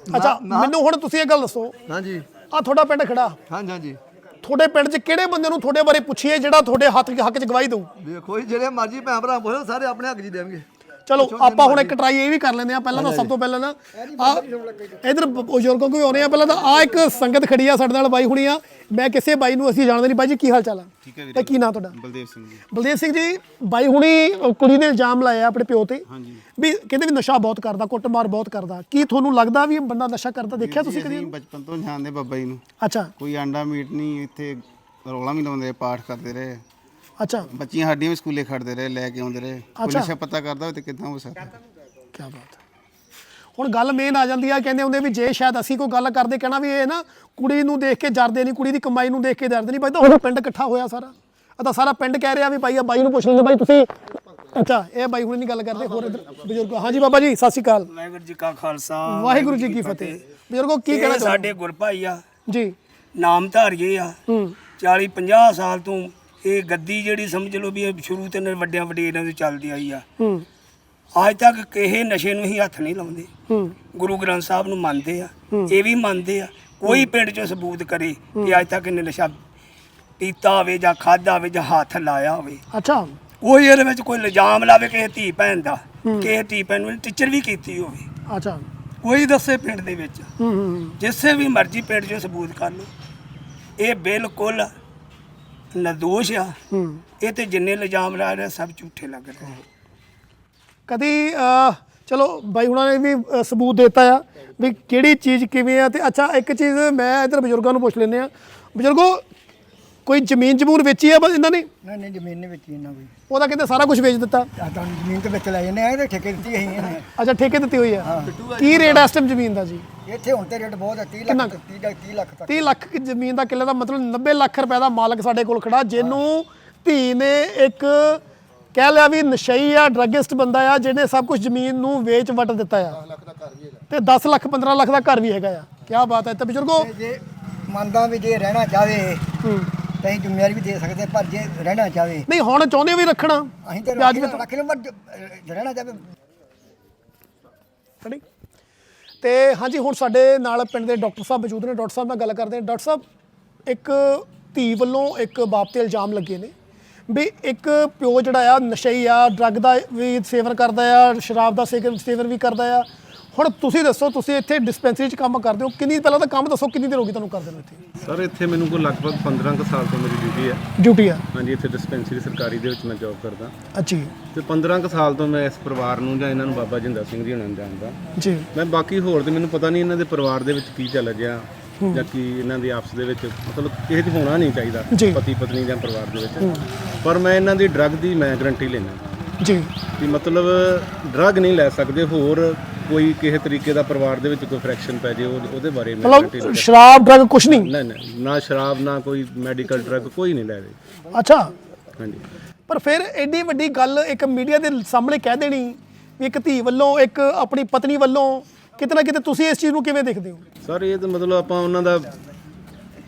Speaker 3: ਮੈਂ-
Speaker 4: ਅੱਛਾ
Speaker 3: ਮੈਂ-
Speaker 4: ਮੈਨੂੰ ਹੁਣ ਤੁਸੀਂ ਇਹ ਗੱਲ ਦੱਸੋ।
Speaker 3: ਹਾਂਜੀ।
Speaker 4: ਆ ਤੁਹਾਡਾ ਪਿੰਡ ਖੜਾ
Speaker 3: ਹਾਂਜੀ ਹਾਂਜੀ।
Speaker 4: ਤੁਹਾਡੇ ਪਿੰਡ 'ਚ ਕਿਹੜੇ ਬੰਦੇ ਨੂੰ ਤੁਹਾਡੇ ਬਾਰੇ ਪੁੱਛੀਏ ਜਿਹੜਾ ਤੁਹਾਡੇ ਹੱਥ ਹੱਕ 'ਚ ਗਵਾਹੀ ਦਊ?
Speaker 3: ਵੇਖੋ ਜੀ ਜਿਹੜੇ ਮਰਜ਼ੀ ਭੈਣ ਭਰਾ ਬੋਲੋ ਸਾਰੇ ਆਪਣੇ ਹੱਕ ਜੀ ਦੇਣਗੇ।
Speaker 4: ਚਲੋ ਆਪਾਂ ਹੁਣ ਇੱਕ ਟਰਾਈ ਇਹ ਵੀ ਕਰ ਲੈਂਦੇ ਆ ਪਹਿਲਾਂ ਤਾਂ ਸਭ ਤੋਂ ਪਹਿਲਾਂ ਨਾ ਆ ਇਧਰ ਬਜ਼ੁਰਗੋਂ ਕੋਈ ਆਉਣੇ ਆ ਪਹਿਲਾਂ ਤਾਂ ਆ ਇੱਕ ਸੰਗਤ ਖੜੀ ਆ ਸਾਡੇ ਨਾਲ ਬਾਈ ਹੁਣੀ ਆ। ਮੈਂ ਕਿਸੇ ਬਾਈ ਨੂੰ ਅਸੀਂ ਜਾਣਦੇ ਨਹੀਂ। ਬਾਈ ਜੀ ਕੀ ਹਾਲ ਚਾਲ ਆ?
Speaker 6: ਠੀਕ ਹੈ ਵੀਰੇ।
Speaker 4: ਤੇ ਕੀ ਨਾਂ ਤੁਹਾਡਾ?
Speaker 6: ਬਲਦੇਵ ਸਿੰਘ ਜੀ।
Speaker 4: ਬਲਦੇਵ ਸਿੰਘ ਜੀ ਬਾਈ ਹੁਣੀ ਕੁੜੀ ਨੇ ਇਲਜ਼ਾਮ ਲਾਇਆ ਆਪਣੇ ਪਿਓ ਤੇ
Speaker 6: ਹਾਂਜੀ।
Speaker 4: ਵੀ ਕਹਿੰਦੇ ਵੀ ਨਸ਼ਾ ਬਹੁਤ ਕਰਦਾ ਕੁੱਟਮਾਰ ਬਹੁਤ ਕਰਦਾ। ਕੀ ਤੁਹਾਨੂੰ ਲੱਗਦਾ ਵੀ ਇਹ ਬੰਦਾ ਨਸ਼ਾ ਕਰਦਾ? ਦੇਖਿਆ ਤੁਸੀਂ ਕਦੀ?
Speaker 6: ਬਚਪਨ ਤੋਂ ਜਾਣਦੇ ਬਾਬਾ ਜੀ ਨੂੰ।
Speaker 4: ਅੱਛਾ।
Speaker 6: ਕੋਈ ਆਂਡਾ ਮੀਟ ਨਹੀਂ ਇੱਥੇ ਰੌਲਾ ਵੀ ਲਾਉਂਦੇ ਪਾਠ ਕਰਦੇ ਰਹੇ।
Speaker 4: ਅੱਛਾ।
Speaker 6: ਬੱਚੀਆਂ ਸਾਡੀਆਂ ਵੀ ਸਕੂਲੇ ਖੜਦੇ ਰਹੇ ਲੈ ਕੇ ਆਉਂਦੇ ਰਹੇ। ਕੋਈ
Speaker 4: ਅੱਛਾ।
Speaker 6: ਨਸ਼ਾ ਪਤਾ ਕਰਦਾ ਹੋਵੇ ਤੇ ਕਿੱਦਾਂ ਹੋ ਸਕਦਾ।
Speaker 4: ਕੀ ਬਾਤ ਹੈ। ਹੁਣ ਗੱਲ ਮੇਨ ਆ ਜਾਂਦੀ ਆ ਕਹਿੰਦੇ ਹੁੰਦੇ ਵੀ ਜੇ ਸ਼ਾਇਦ ਅਸੀਂ ਕੋਈ ਗੱਲ ਕਰਦੇ ਕਹਿਣਾ ਵੀ ਇਹ ਨਾ ਕੁੜੀ ਨੂੰ ਦੇਖ ਕੇ ਜਰਦੇ ਨਹੀਂ ਕੁੜੀ ਦੀ ਕਮਾਈ ਨੂੰ ਦੇਖ ਕੇ ਡਰਦੇ ਨਹੀਂ। ਬਾਈ ਤਾਂ ਹੁਣ ਪਿੰਡ ਇਕੱਠਾ ਹੋਇਆ ਸਾਰਾ। ਆ ਤਾਂ ਸਾਰਾ ਪਿੰਡ ਕਹਿ ਰਿਹਾ ਵੀ ਭਾਈ ਆ ਬਾਈ ਨੂੰ ਪੁੱਛ ਲੈਂਦੇ ਬਾਈ ਤੁਸੀਂ ਅੱਛਾ ਇਹ ਬਾਈ ਹੁਣ ਨਹੀਂ ਗੱਲ ਕਰਦੇ ਹੋਰ ਇੱਧਰ ਬਜ਼ੁਰਗ। ਹਾਂਜੀ ਬਾਬਾ ਜੀ ਸਤਿ ਸ਼੍ਰੀ ਅਕਾਲ।
Speaker 7: ਵਾਹਿਗੁਰੂ ਜੀ ਕਾ ਖਾਲਸਾ
Speaker 4: ਵਾਹਿਗੁਰੂ ਜੀ ਕੀ ਫਤਿਹ। ਬਜ਼ੁਰਗੋ ਕੀ
Speaker 7: ਇਹ
Speaker 4: ਕਹਿਣਾ ਚਾਹੁੰਦੇ
Speaker 7: ਸਾਡੇ ਗੁਰਭਾਈ ਆ।
Speaker 4: ਜੀ।
Speaker 7: ਨਾਮ ਧਾਰੀਏ ਆ।
Speaker 4: ਹੂੰ।
Speaker 7: 40 50 ਸਾਲ ਤੋਂ ਇਹ ਗੱਦੀ ਜਿਹੜੀ ਸਮਝ ਲਓ ਵੀ ਇਹ ਸ਼ੁਰੂ ਤੋਂ ਵੱਡਿਆਂ ਵਡੇਰਿਆਂ ਤੋਂ ਚੱਲਦੀ ਆਈ ਆ।
Speaker 4: ਹੂੰ।
Speaker 7: ਅੱਜ ਤੱਕ ਕਿਸੇ ਨਸ਼ੇ ਨੂੰ ਹੀ ਹੱਥ ਨਹੀਂ ਲਾਉਂਦੇ।
Speaker 4: ਹੂੰ।
Speaker 7: ਗੁਰੂ ਗ੍ਰੰਥ ਸਾਹਿਬ ਨੂੰ ਮੰਨਦੇ ਆ। ਇਹ ਵੀ ਮੰਨਦੇ ਆ। ਕੋਈ ਪਿੰਡ 'ਚ ਸਬੂਤ ਕਰੇ ਕਿ ਅੱਜ ਤੱਕ ਇਹਨੇ ਨਸ਼ਾ ਪੀਤਾ ਹੋਵੇ ਜਾਂ ਖਾਦਾ ਹੋਵੇ ਜਾਂ ਹੱਥ ਲਾਇਆ ਹੋਵੇ।
Speaker 4: ਅੱਛਾ।
Speaker 7: ਕੋਈ ਇਹਦੇ ਵਿੱਚ ਕੋਈ ਇਲਜ਼ਾਮ ਲਾਵੇ ਕਿਸੇ ਧੀ ਭੈਣ ਦਾ ਕਿਸੇ ਧੀ ਭੈਣ ਨੂੰ ਟੀਚਰ ਵੀ ਕੀਤੀ ਹੋਵੇ।
Speaker 4: ਅੱਛਾ।
Speaker 7: ਕੋਈ ਦੱਸੇ ਪਿੰਡ ਦੇ ਵਿੱਚ।
Speaker 4: ਹੂੰ ਹੂੰ
Speaker 7: ਜਿਸੇ ਵੀ ਮਰਜ਼ੀ ਪਿੰਡ 'ਚੋਂ ਸਬੂਤ ਕਰ ਲਓ। ਇਹ ਬਿਲਕੁਲ ਨਿਰਦੋਸ਼ ਆ। ਇਹ ਤੇ ਜਿੰਨੇ ਇਲਜ਼ਾਮ ਲਾ ਰਹੇ ਸਭ ਝੂਠੇ ਲੱਗ ਰਹੇ
Speaker 4: ਕਦੀ ਅਹ, ਚਲੋ ਬਾਈ ਹੁਣਾਂ ਨੇ ਵੀ ਅਹ, ਸਬੂਤ ਦਿੱਤਾ ਆ ਵੀ ਕਿਹੜੀ ਚੀਜ਼ ਕਿਵੇਂ ਆ ਤੇ ਅੱਛਾ ਇੱਕ ਚੀਜ਼ ਮੈਂ ਇਧਰ ਬਜ਼ੁਰਗਾਂ ਨੂੰ ਪੁੱਛ ਲੈਂਦੇ ਆ। ਬਜ਼ੁਰਗੋ ਕੋਈ ਜ਼ਮੀਨ ਜਮੂਨ ਵੇਚੀ ਆ ਬਸ ਇਹਨਾਂ ਨੇ?
Speaker 8: ਨਹੀਂ ਨਹੀਂ ਜ਼ਮੀਨ ਨਹੀਂ ਵੇਚੀ ਇਹਨਾਂ ਕੋਈ।
Speaker 4: ਉਹਦਾ ਕਹਿੰਦੇ ਸਾਰਾ ਕੁਝ ਵੇਚ ਦਿੱਤਾ।
Speaker 8: ਆ ਤੁਹਾਨੂੰ ਜ਼ਮੀਨ ਤੇ ਵਿੱਚ ਲੈ ਜਾਂਦੇ ਆ ਇਹਦੇ ਠੇਕੇ ਦਿੱਤੀ ਅਸੀਂ ਇਹਨੇ।
Speaker 4: ਅੱਛਾ ਠੇਕੇ ਦਿੱਤੀ ਹੋਈ ਆ। ਕੀ ਰੇਟ ਆ ਇਸ ਟਾਈਮ ਜ਼ਮੀਨ ਦਾ ਜੀ?
Speaker 8: ਇੱਥੇ ਹੁਣ ਤੇ ਰੇਟ ਬਹੁਤ ਹੈ 30
Speaker 4: ਕਿੰਨਾ
Speaker 8: ਲੱਖ
Speaker 4: ਕੁ?
Speaker 8: 30 30 ਲੱਖ ਤੱਕ।
Speaker 4: 30 ਲੱਖ ਕੀ ਜ਼ਮੀਨ ਦਾ ਕਿੱਲੇ ਦਾ ਮਤਲਬ 90 ਲੱਖ ਰੁਪਏ ਦਾ ਮਾਲਕ ਸਾਡੇ ਕੋਲ ਖੜਾ ਜਿਹਨੂੰ ਧੀ ਨੇ ਇੱਕ ਕਹਿ ਲਿਆ ਵੀ ਨਸ਼ਈ ਆ ਡਰੱਗਿਸਟ ਬੰਦਾ ਆ ਜਿਹਨੇ ਸਭ ਕੁਝ ਜ਼ਮੀਨ ਨੂੰ ਵੇਚ ਵਟ ਦਿੱਤਾ ਆ। ਤੇ 10 ਲੱਖ 15 ਲੱਖ ਦਾ ਘਰ ਵੀ ਹੈਗਾ ਆ। ਕੀ ਬਾਤ ਹੈ ਤੇ ਬਜ਼ੁਰਗੋ?
Speaker 8: ਤੇ ਜੇ ਮੰਨਦਾ ਵੀ ਜੇ ਰਹਿਣਾ ਚਾਹਵੇ
Speaker 4: ਹੂੰ।
Speaker 8: ਤਾਂ ਅਸੀਂ ਜ਼ਿੰਮੇਵਾਰੀ ਵੀ ਦੇ ਸਕਦੇ ਪਰ ਜੇ ਰਹਿਣਾ ਚਾਹਵੇ
Speaker 4: ਨਹੀਂ ਹੁਣ ਚਾਹੁੰਦੇ ਵੀ ਰੱਖਣਾ?
Speaker 8: ਅਸੀਂ ਤੇ ਰੱਖ
Speaker 4: ਵੀ
Speaker 8: ਰੱਖ ਲਓ ਪਰ ਜੇ, ਅਹ, ਰਹਿਣਾ ਚਾਹਵੇ
Speaker 4: ਖੜੀ ਤੇ ਹਾਂਜੀ ਹੁਣ ਸਾਡੇ ਨਾਲ ਪਿੰਡ ਦੇ ਡਾਕਟਰ ਸਾਹਿਬ ਮੌਜੂਦ ਨੇ। ਡਾਕਟਰ ਸਾਹਿਬ ਨਾਲ ਗੱਲ ਕਰਦੇ ਹਾਂ। ਡਾਕਟਰ ਸਾਹਿਬ ਇੱਕ ਧੀ ਵੱਲੋਂ ਇੱਕ ਬਾਪ ਤੇ ਇਲਜ਼ਾਮ ਲੱਗੇ ਨੇ ਵੀ ਇੱਕ ਪਿਓ ਜਿਹੜਾ ਆ ਨਸ਼ਈ ਆ ਡਰੱਗ ਦਾ ਵੀ ਸੇਵਨ ਕਰਦਾ ਆ ਸ਼ਰਾਬ ਦਾ ਸੇਵਨ ਸੇਵਨ ਵੀ ਕਰਦਾ ਆ। ਹੁਣ ਤੁਸੀਂ ਦੱਸੋ ਤੁਸੀਂ ਇੱਥੇ ਡਿਸਪੈਂਸਰੀ 'ਚ ਕੰਮ ਕਰਦੇ ਹੋ ਕਿੰਨੀ ਪਹਿਲਾਂ ਤਾਂ ਕੰਮ ਦੱਸੋ ਕਿੰਨੀ ਦੇਰ ਹੋ ਗਈ ਤੁਹਾਨੂੰ ਕਰਦੇ ਨੂੰ ਇੱਥੇ?
Speaker 9: ਸਰ ਇੱਥੇ ਮੈਨੂੰ ਕੋਈ ਲਗਭਗ 15 ਕੁ ਸਾਲ ਤੋਂ ਮੇਰੀ ਡਿਊਟੀ ਹੈ।
Speaker 4: ਡਿਊਟੀ ਆ?
Speaker 9: ਹਾਂਜੀ ਇੱਥੇ ਡਿਸਪੈਂਸਰੀ ਸਰਕਾਰੀ ਦੇ ਵਿੱਚ ਮੈਂ ਜੌਬ ਕਰਦਾ।
Speaker 4: ਅੱਛੀ
Speaker 9: ਤੇ 15 ਕੁ ਸਾਲ ਤੋਂ ਮੈਂ ਇਸ ਪਰਿਵਾਰ ਨੂੰ ਜਾਂ ਇਹਨਾਂ ਨੂੰ ਬਾਬਾ ਜਿੰਦਾ ਸਿੰਘ ਜੀ ਹੁਣਾਂ ਨੂੰ ਜਾਣਦਾ।
Speaker 4: ਜੀ।
Speaker 9: ਮੈਂ ਬਾਕੀ ਹੋਰ ਤੇ ਮੈਨੂੰ ਪਤਾ ਨਹੀਂ ਇਹਨਾਂ ਦੇ ਪਰਿਵਾਰ ਦੇ ਵਿੱਚ ਕੀ ਚੱਲ ਰਿਹਾ ਜਾਂ ਕੀ ਇਹਨਾਂ ਦੀ ਆਪਸ ਦੇ ਵਿੱਚ ਮਤਲਬ ਕਿਸੇ 'ਚ ਹੋਣਾ ਨਹੀਂ ਚਾਹੀਦਾ
Speaker 4: ਜੀ।
Speaker 9: ਪਤੀ ਪਤਨੀ ਜਾਂ ਪਰਿਵਾਰ ਦੇ ਵਿੱਚ। ਪਰ ਮੈਂ ਇਹਨਾਂ ਦੀ ਡਰੱਗ ਦੀ ਮੈਂ ਗਰੰਟੀ ਲੈਣਾ
Speaker 4: ਜੀ।
Speaker 9: ਕਿ ਮਤਲਬ ਡਰੱਗ ਨਹੀਂ ਲੈ ਸਕਦੇ ਹੋਰ ਕੋਈ ਕਿਸੇ ਤਰੀਕੇ ਦਾ ਪਰਿਵਾਰ ਦੇ ਵਿੱਚ ਕੋਈ ਫ੍ਰੈਕਸ਼ਨ ਪੈ ਜੇ ਉਹ- ਉਹਦੇ ਬਾਰੇ ਮੈਂ
Speaker 4: ਮਤਲਬ ਸ਼ਰਾਬ ਡਰੱਗ ਕੁਛ ਨਹੀਂ?
Speaker 9: ਨਹੀਂ ਨਹੀਂ ਨਾ ਸ਼ਰਾਬ ਨਾ ਕੋਈ ਮੈਡੀਕਲ ਡਰੱਗ ਕੋਈ ਨਹੀਂ ਲੈ ਰਹੇ।
Speaker 4: ਅੱਛਾ।
Speaker 9: ਹਾਂਜੀ।
Speaker 4: ਪਰ ਫਿਰ ਐਡੀ ਵੱਡੀ ਗੱਲ ਇੱਕ ਮੀਡੀਆ ਦੇ ਸਾਹਮਣੇ ਕਹਿ ਦੇਣੀ ਵੀ ਇੱਕ ਧੀ ਵੱਲੋਂ ਇੱਕ ਆਪਣੀ ਪਤਨੀ ਵੱਲੋਂ ਕਿਤੇ ਨਾ ਕਿਤੇ ਤੁਸੀਂ ਇਸ ਚੀਜ਼ ਨੂੰ ਕਿਵੇਂ ਦੇਖਦੇ ਹੋ?
Speaker 9: ਸਰ ਇਹ ਤਾਂ ਮਤਲਬ ਆਪਾਂ ਉਹਨਾਂ ਦਾ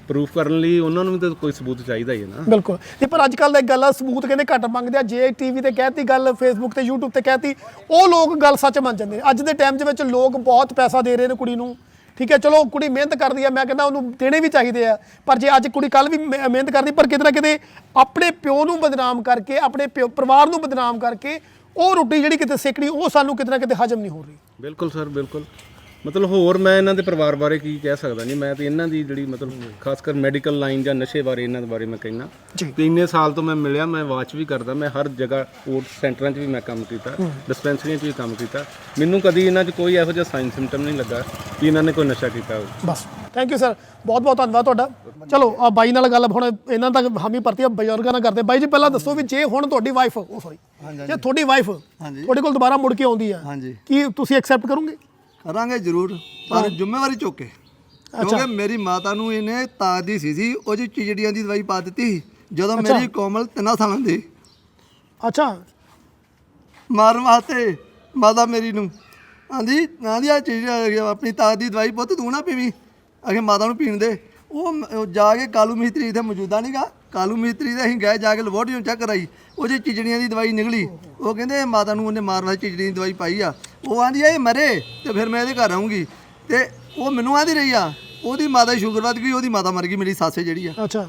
Speaker 9: ਪ੍ਰੂਫ ਕਰਨ ਲਈ ਉਹਨਾਂ ਨੂੰ ਵੀ ਤਾਂ ਕੋਈ ਸਬੂਤ ਚਾਹੀਦਾ ਹੀ ਹੈ ਨਾ।
Speaker 4: ਬਿਲਕੁਲ। ਨਹੀਂ ਪਰ ਅੱਜ ਕੱਲ ਦਾ ਇੱਕ ਗੱਲ ਆ ਸਬੂਤ ਕਹਿੰਦੇ ਘੱਟ ਮੰਗਦੇ ਆ। ਜੇ ਟੀਵੀ ਤੇ ਕਹਿਤੀ ਗੱਲ ਫੇਸਬੁੱਕ ਤੇ YouTube ਤੇ ਕਹਿਤੀ ਉਹ ਲੋਕ ਗੱਲ ਸੱਚ ਮੰਨ ਜਾਂਦੇ ਨੇ। ਅੱਜ ਦੇ ਟਾਈਮ ਦੇ ਵਿੱਚ ਲੋਕ ਬਹੁਤ ਪੈਸਾ ਦੇ ਰਹੇ ਨੇ ਕੁੜੀ ਨੂੰ। ਠੀਕ ਹੈ ਚਲੋ ਕੁੜੀ ਮਿਹਨਤ ਕਰਦੀ ਆ ਮੈਂ ਕਹਿੰਦਾ ਉਹਨੂੰ ਦੇਣੇ ਵੀ ਚਾਹੀਦੇ ਆ। ਪਰ ਜੇ ਅੱਜ ਕੁੜੀ ਕੱਲ ਵੀ ਮਿਹ- ਮਿਹਨਤ ਕਰਦੀ ਪਰ ਕਿਤੇ ਨਾ ਕਿਤੇ ਆਪਣੇ ਪਿਓ ਨੂੰ ਬਦਨਾਮ ਕਰਕੇ ਆਪਣੇ ਪਿਓ ਪਰਿਵਾਰ ਨੂੰ ਬਦਨਾਮ ਕਰਕੇ ਉਹ ਰੋਟੀ ਜਿਹੜੀ ਕਿਤੇ ਸੇਕਣੀ ਉਹ ਸਾਨੂੰ ਕਿਤੇ ਨਾ ਕਿਤੇ ਹਜਮ ਨਹੀਂ ਹੋ ਰਹੀ।
Speaker 9: ਬਿਲਕੁਲ ਸਰ ਬਿਲਕੁਲ। ਮਤਲਬ ਹੋਰ ਮੈਂ ਇਹਨਾਂ ਦੇ ਪਰਿਵਾਰ ਬਾਰੇ ਕੀ ਕਹਿ ਸਕਦਾ ਨਹੀਂ ਮੈਂ ਤੇ ਇਹਨਾਂ ਦੀ ਜਿਹੜੀ ਮਤਲਬ ਖਾਸ ਕਰ ਮੈਡੀਕਲ ਲਾਈਨ ਜਾਂ ਨਸ਼ੇ ਬਾਰੇ ਇਹਨਾਂ ਦੇ ਬਾਰੇ ਮੈਂ ਕਹਿਣਾ। ਤੇ ਇੰਨੇ ਸਾਲ ਤੋਂ ਮੈਂ ਮਿਲਿਆ ਮੈਂ ਵਾਚ ਵੀ ਕਰਦਾ ਮੈਂ ਹਰ ਜਗ੍ਹਾ ਕੋਰਟ ਸੈਂਟਰਾਂ 'ਚ ਵੀ ਮੈਂ ਕੰਮ ਕੀਤਾ ਡਿਸਪੈਂਸਰੀਆਂ 'ਚ ਵੀ ਕੰਮ ਕੀਤਾ। ਮੈਨੂੰ ਕਦੀ ਇਹਨਾਂ 'ਚ ਕੋਈ ਇਹੋ ਜਿਹਾ ਸਾਈਨ ਸਿੰਪਟਮ ਨਹੀਂ ਲੱਗਾ ਕਿ ਇਹਨਾਂ ਨੇ ਕੋਈ ਨਸ਼ਾ ਕੀਤਾ ਹੋਵੇ।
Speaker 4: ਬਸ। ਥੈਂਕ ਯੂ ਸਰ ਬਹੁਤ ਬਹੁਤ ਧੰਨਵਾਦ ਤੁਹਾਡਾ। ਚਲੋ ਆ ਬਾਈ ਨਾਲ ਗੱਲ ਹੁਣ ਇਹਨਾਂ ਤੱਕ ਹਾਮੀ ਭਰਤੀ ਆ ਬਜ਼ੁਰਗਾਂ ਨਾਲ ਕਰਦੇ। ਬਾਈ ਜੀ ਪਹਿਲਾਂ ਦੱਸੋ ਵੀ ਜੇ ਹੁਣ ਤੁਹਾਡੀ ਵਾਈਫ ਉਹ ਸੌਰੀ ਜੇ ਤੁਹਾਡੀ ਵਾਈਫ ਤੁਹਾਡੇ ਕੋਲ ਦੁਬਾਰਾ ਮੁੜ ਕੇ ਆਉਂਦੀ ਆ
Speaker 3: ਹਾਂਜੀ।
Speaker 4: ਕੀ ਤੁਸੀਂ ਐਕਸੈਪਟ ਕਰੋਗੇ?
Speaker 3: ਕਰਾਂਗੇ ਜ਼ਰੂਰ ਪਰ ਜ਼ਿੰਮੇਵਾਰੀ ਚੁੱਕ ਕੇ। ਕਿਉਂਕਿ ਮੇਰੀ ਮਾਤਾ ਨੂੰ ਇਹਨੇ ਤਾਕ ਦੀ ਸੀ ਸੀ ਉਹ ਜੀ ਚਿਜੜੀਆਂ ਦੀ ਦਵਾਈ ਪਾ ਦਿੱਤੀ। ਜਦੋਂ ਮੇਰੀ ਕੋਮਲ ਤਿੰਨਾਂ ਸਾਲਾਂ ਦੀ।
Speaker 4: ਅੱਛਾ।
Speaker 3: ਮਾਰਨ ਵਾਸਤੇ ਮਾਤਾ ਮੇਰੀ ਨੂੰ। ਆਂਦੀ ਆਂਦੀ ਆ ਚੀਜ਼ ਆਪਣੀ ਤਾਕ ਦੀ ਦਵਾਈ ਪੁੱਤ ਤੂੰ ਨਾ ਪੀਵੀਂ ਅਗੇ ਮਾਤਾ ਨੂੰ ਪੀਣ ਦੇ। ਉਹ ਜਾ ਕੇ ਕਾਲੂ ਮਿਸਤਰੀ ਇੱਥੇ ਮੌਜੂਦਾ ਨਹੀਂਗਾ ਕਾਲੂ ਮਿਸਤਰੀ ਦੇ ਅਸੀਂ ਗਏ ਜਾ ਕੇ ਲੈਬੋਰਟਰੀ ਚੈੱਕ ਕਰਾਈ। ਉਹ ਜੇ ਚਿਜੜੀਆਂ ਦੀ ਦਵਾਈ ਨਿਕਲੀ। ਉਹ ਕਹਿੰਦੇ ਮਾਤਾ ਨੂੰ ਉਹਨੇ ਮਾਰਨ ਵਾਲੀ ਚਿਜੜੀ ਦੀ ਦਵਾਈ ਪਾਈ ਆ। ਉਹ ਆਂਦੀ ਆ ਇਹ ਮਰੇ ਤੇ ਫਿਰ ਮੈਂ ਇਹਦੇ ਘਰ ਆਉਂਗੀ ਤੇ ਉਹ ਮੈਨੂੰ ਆਂਦੀ ਰਹੀ ਆ ਉਹਦੀ ਮਾਤਾ ਦੀ ਸ਼ੂਗਰ ਵੱਧ ਗਈ ਉਹਦੀ ਮਾਤਾ ਮਰ ਗਈ ਮੇਰੀ ਸੱਸ ਜਿਹੜੀ ਆ।
Speaker 4: ਅੱਛਾ।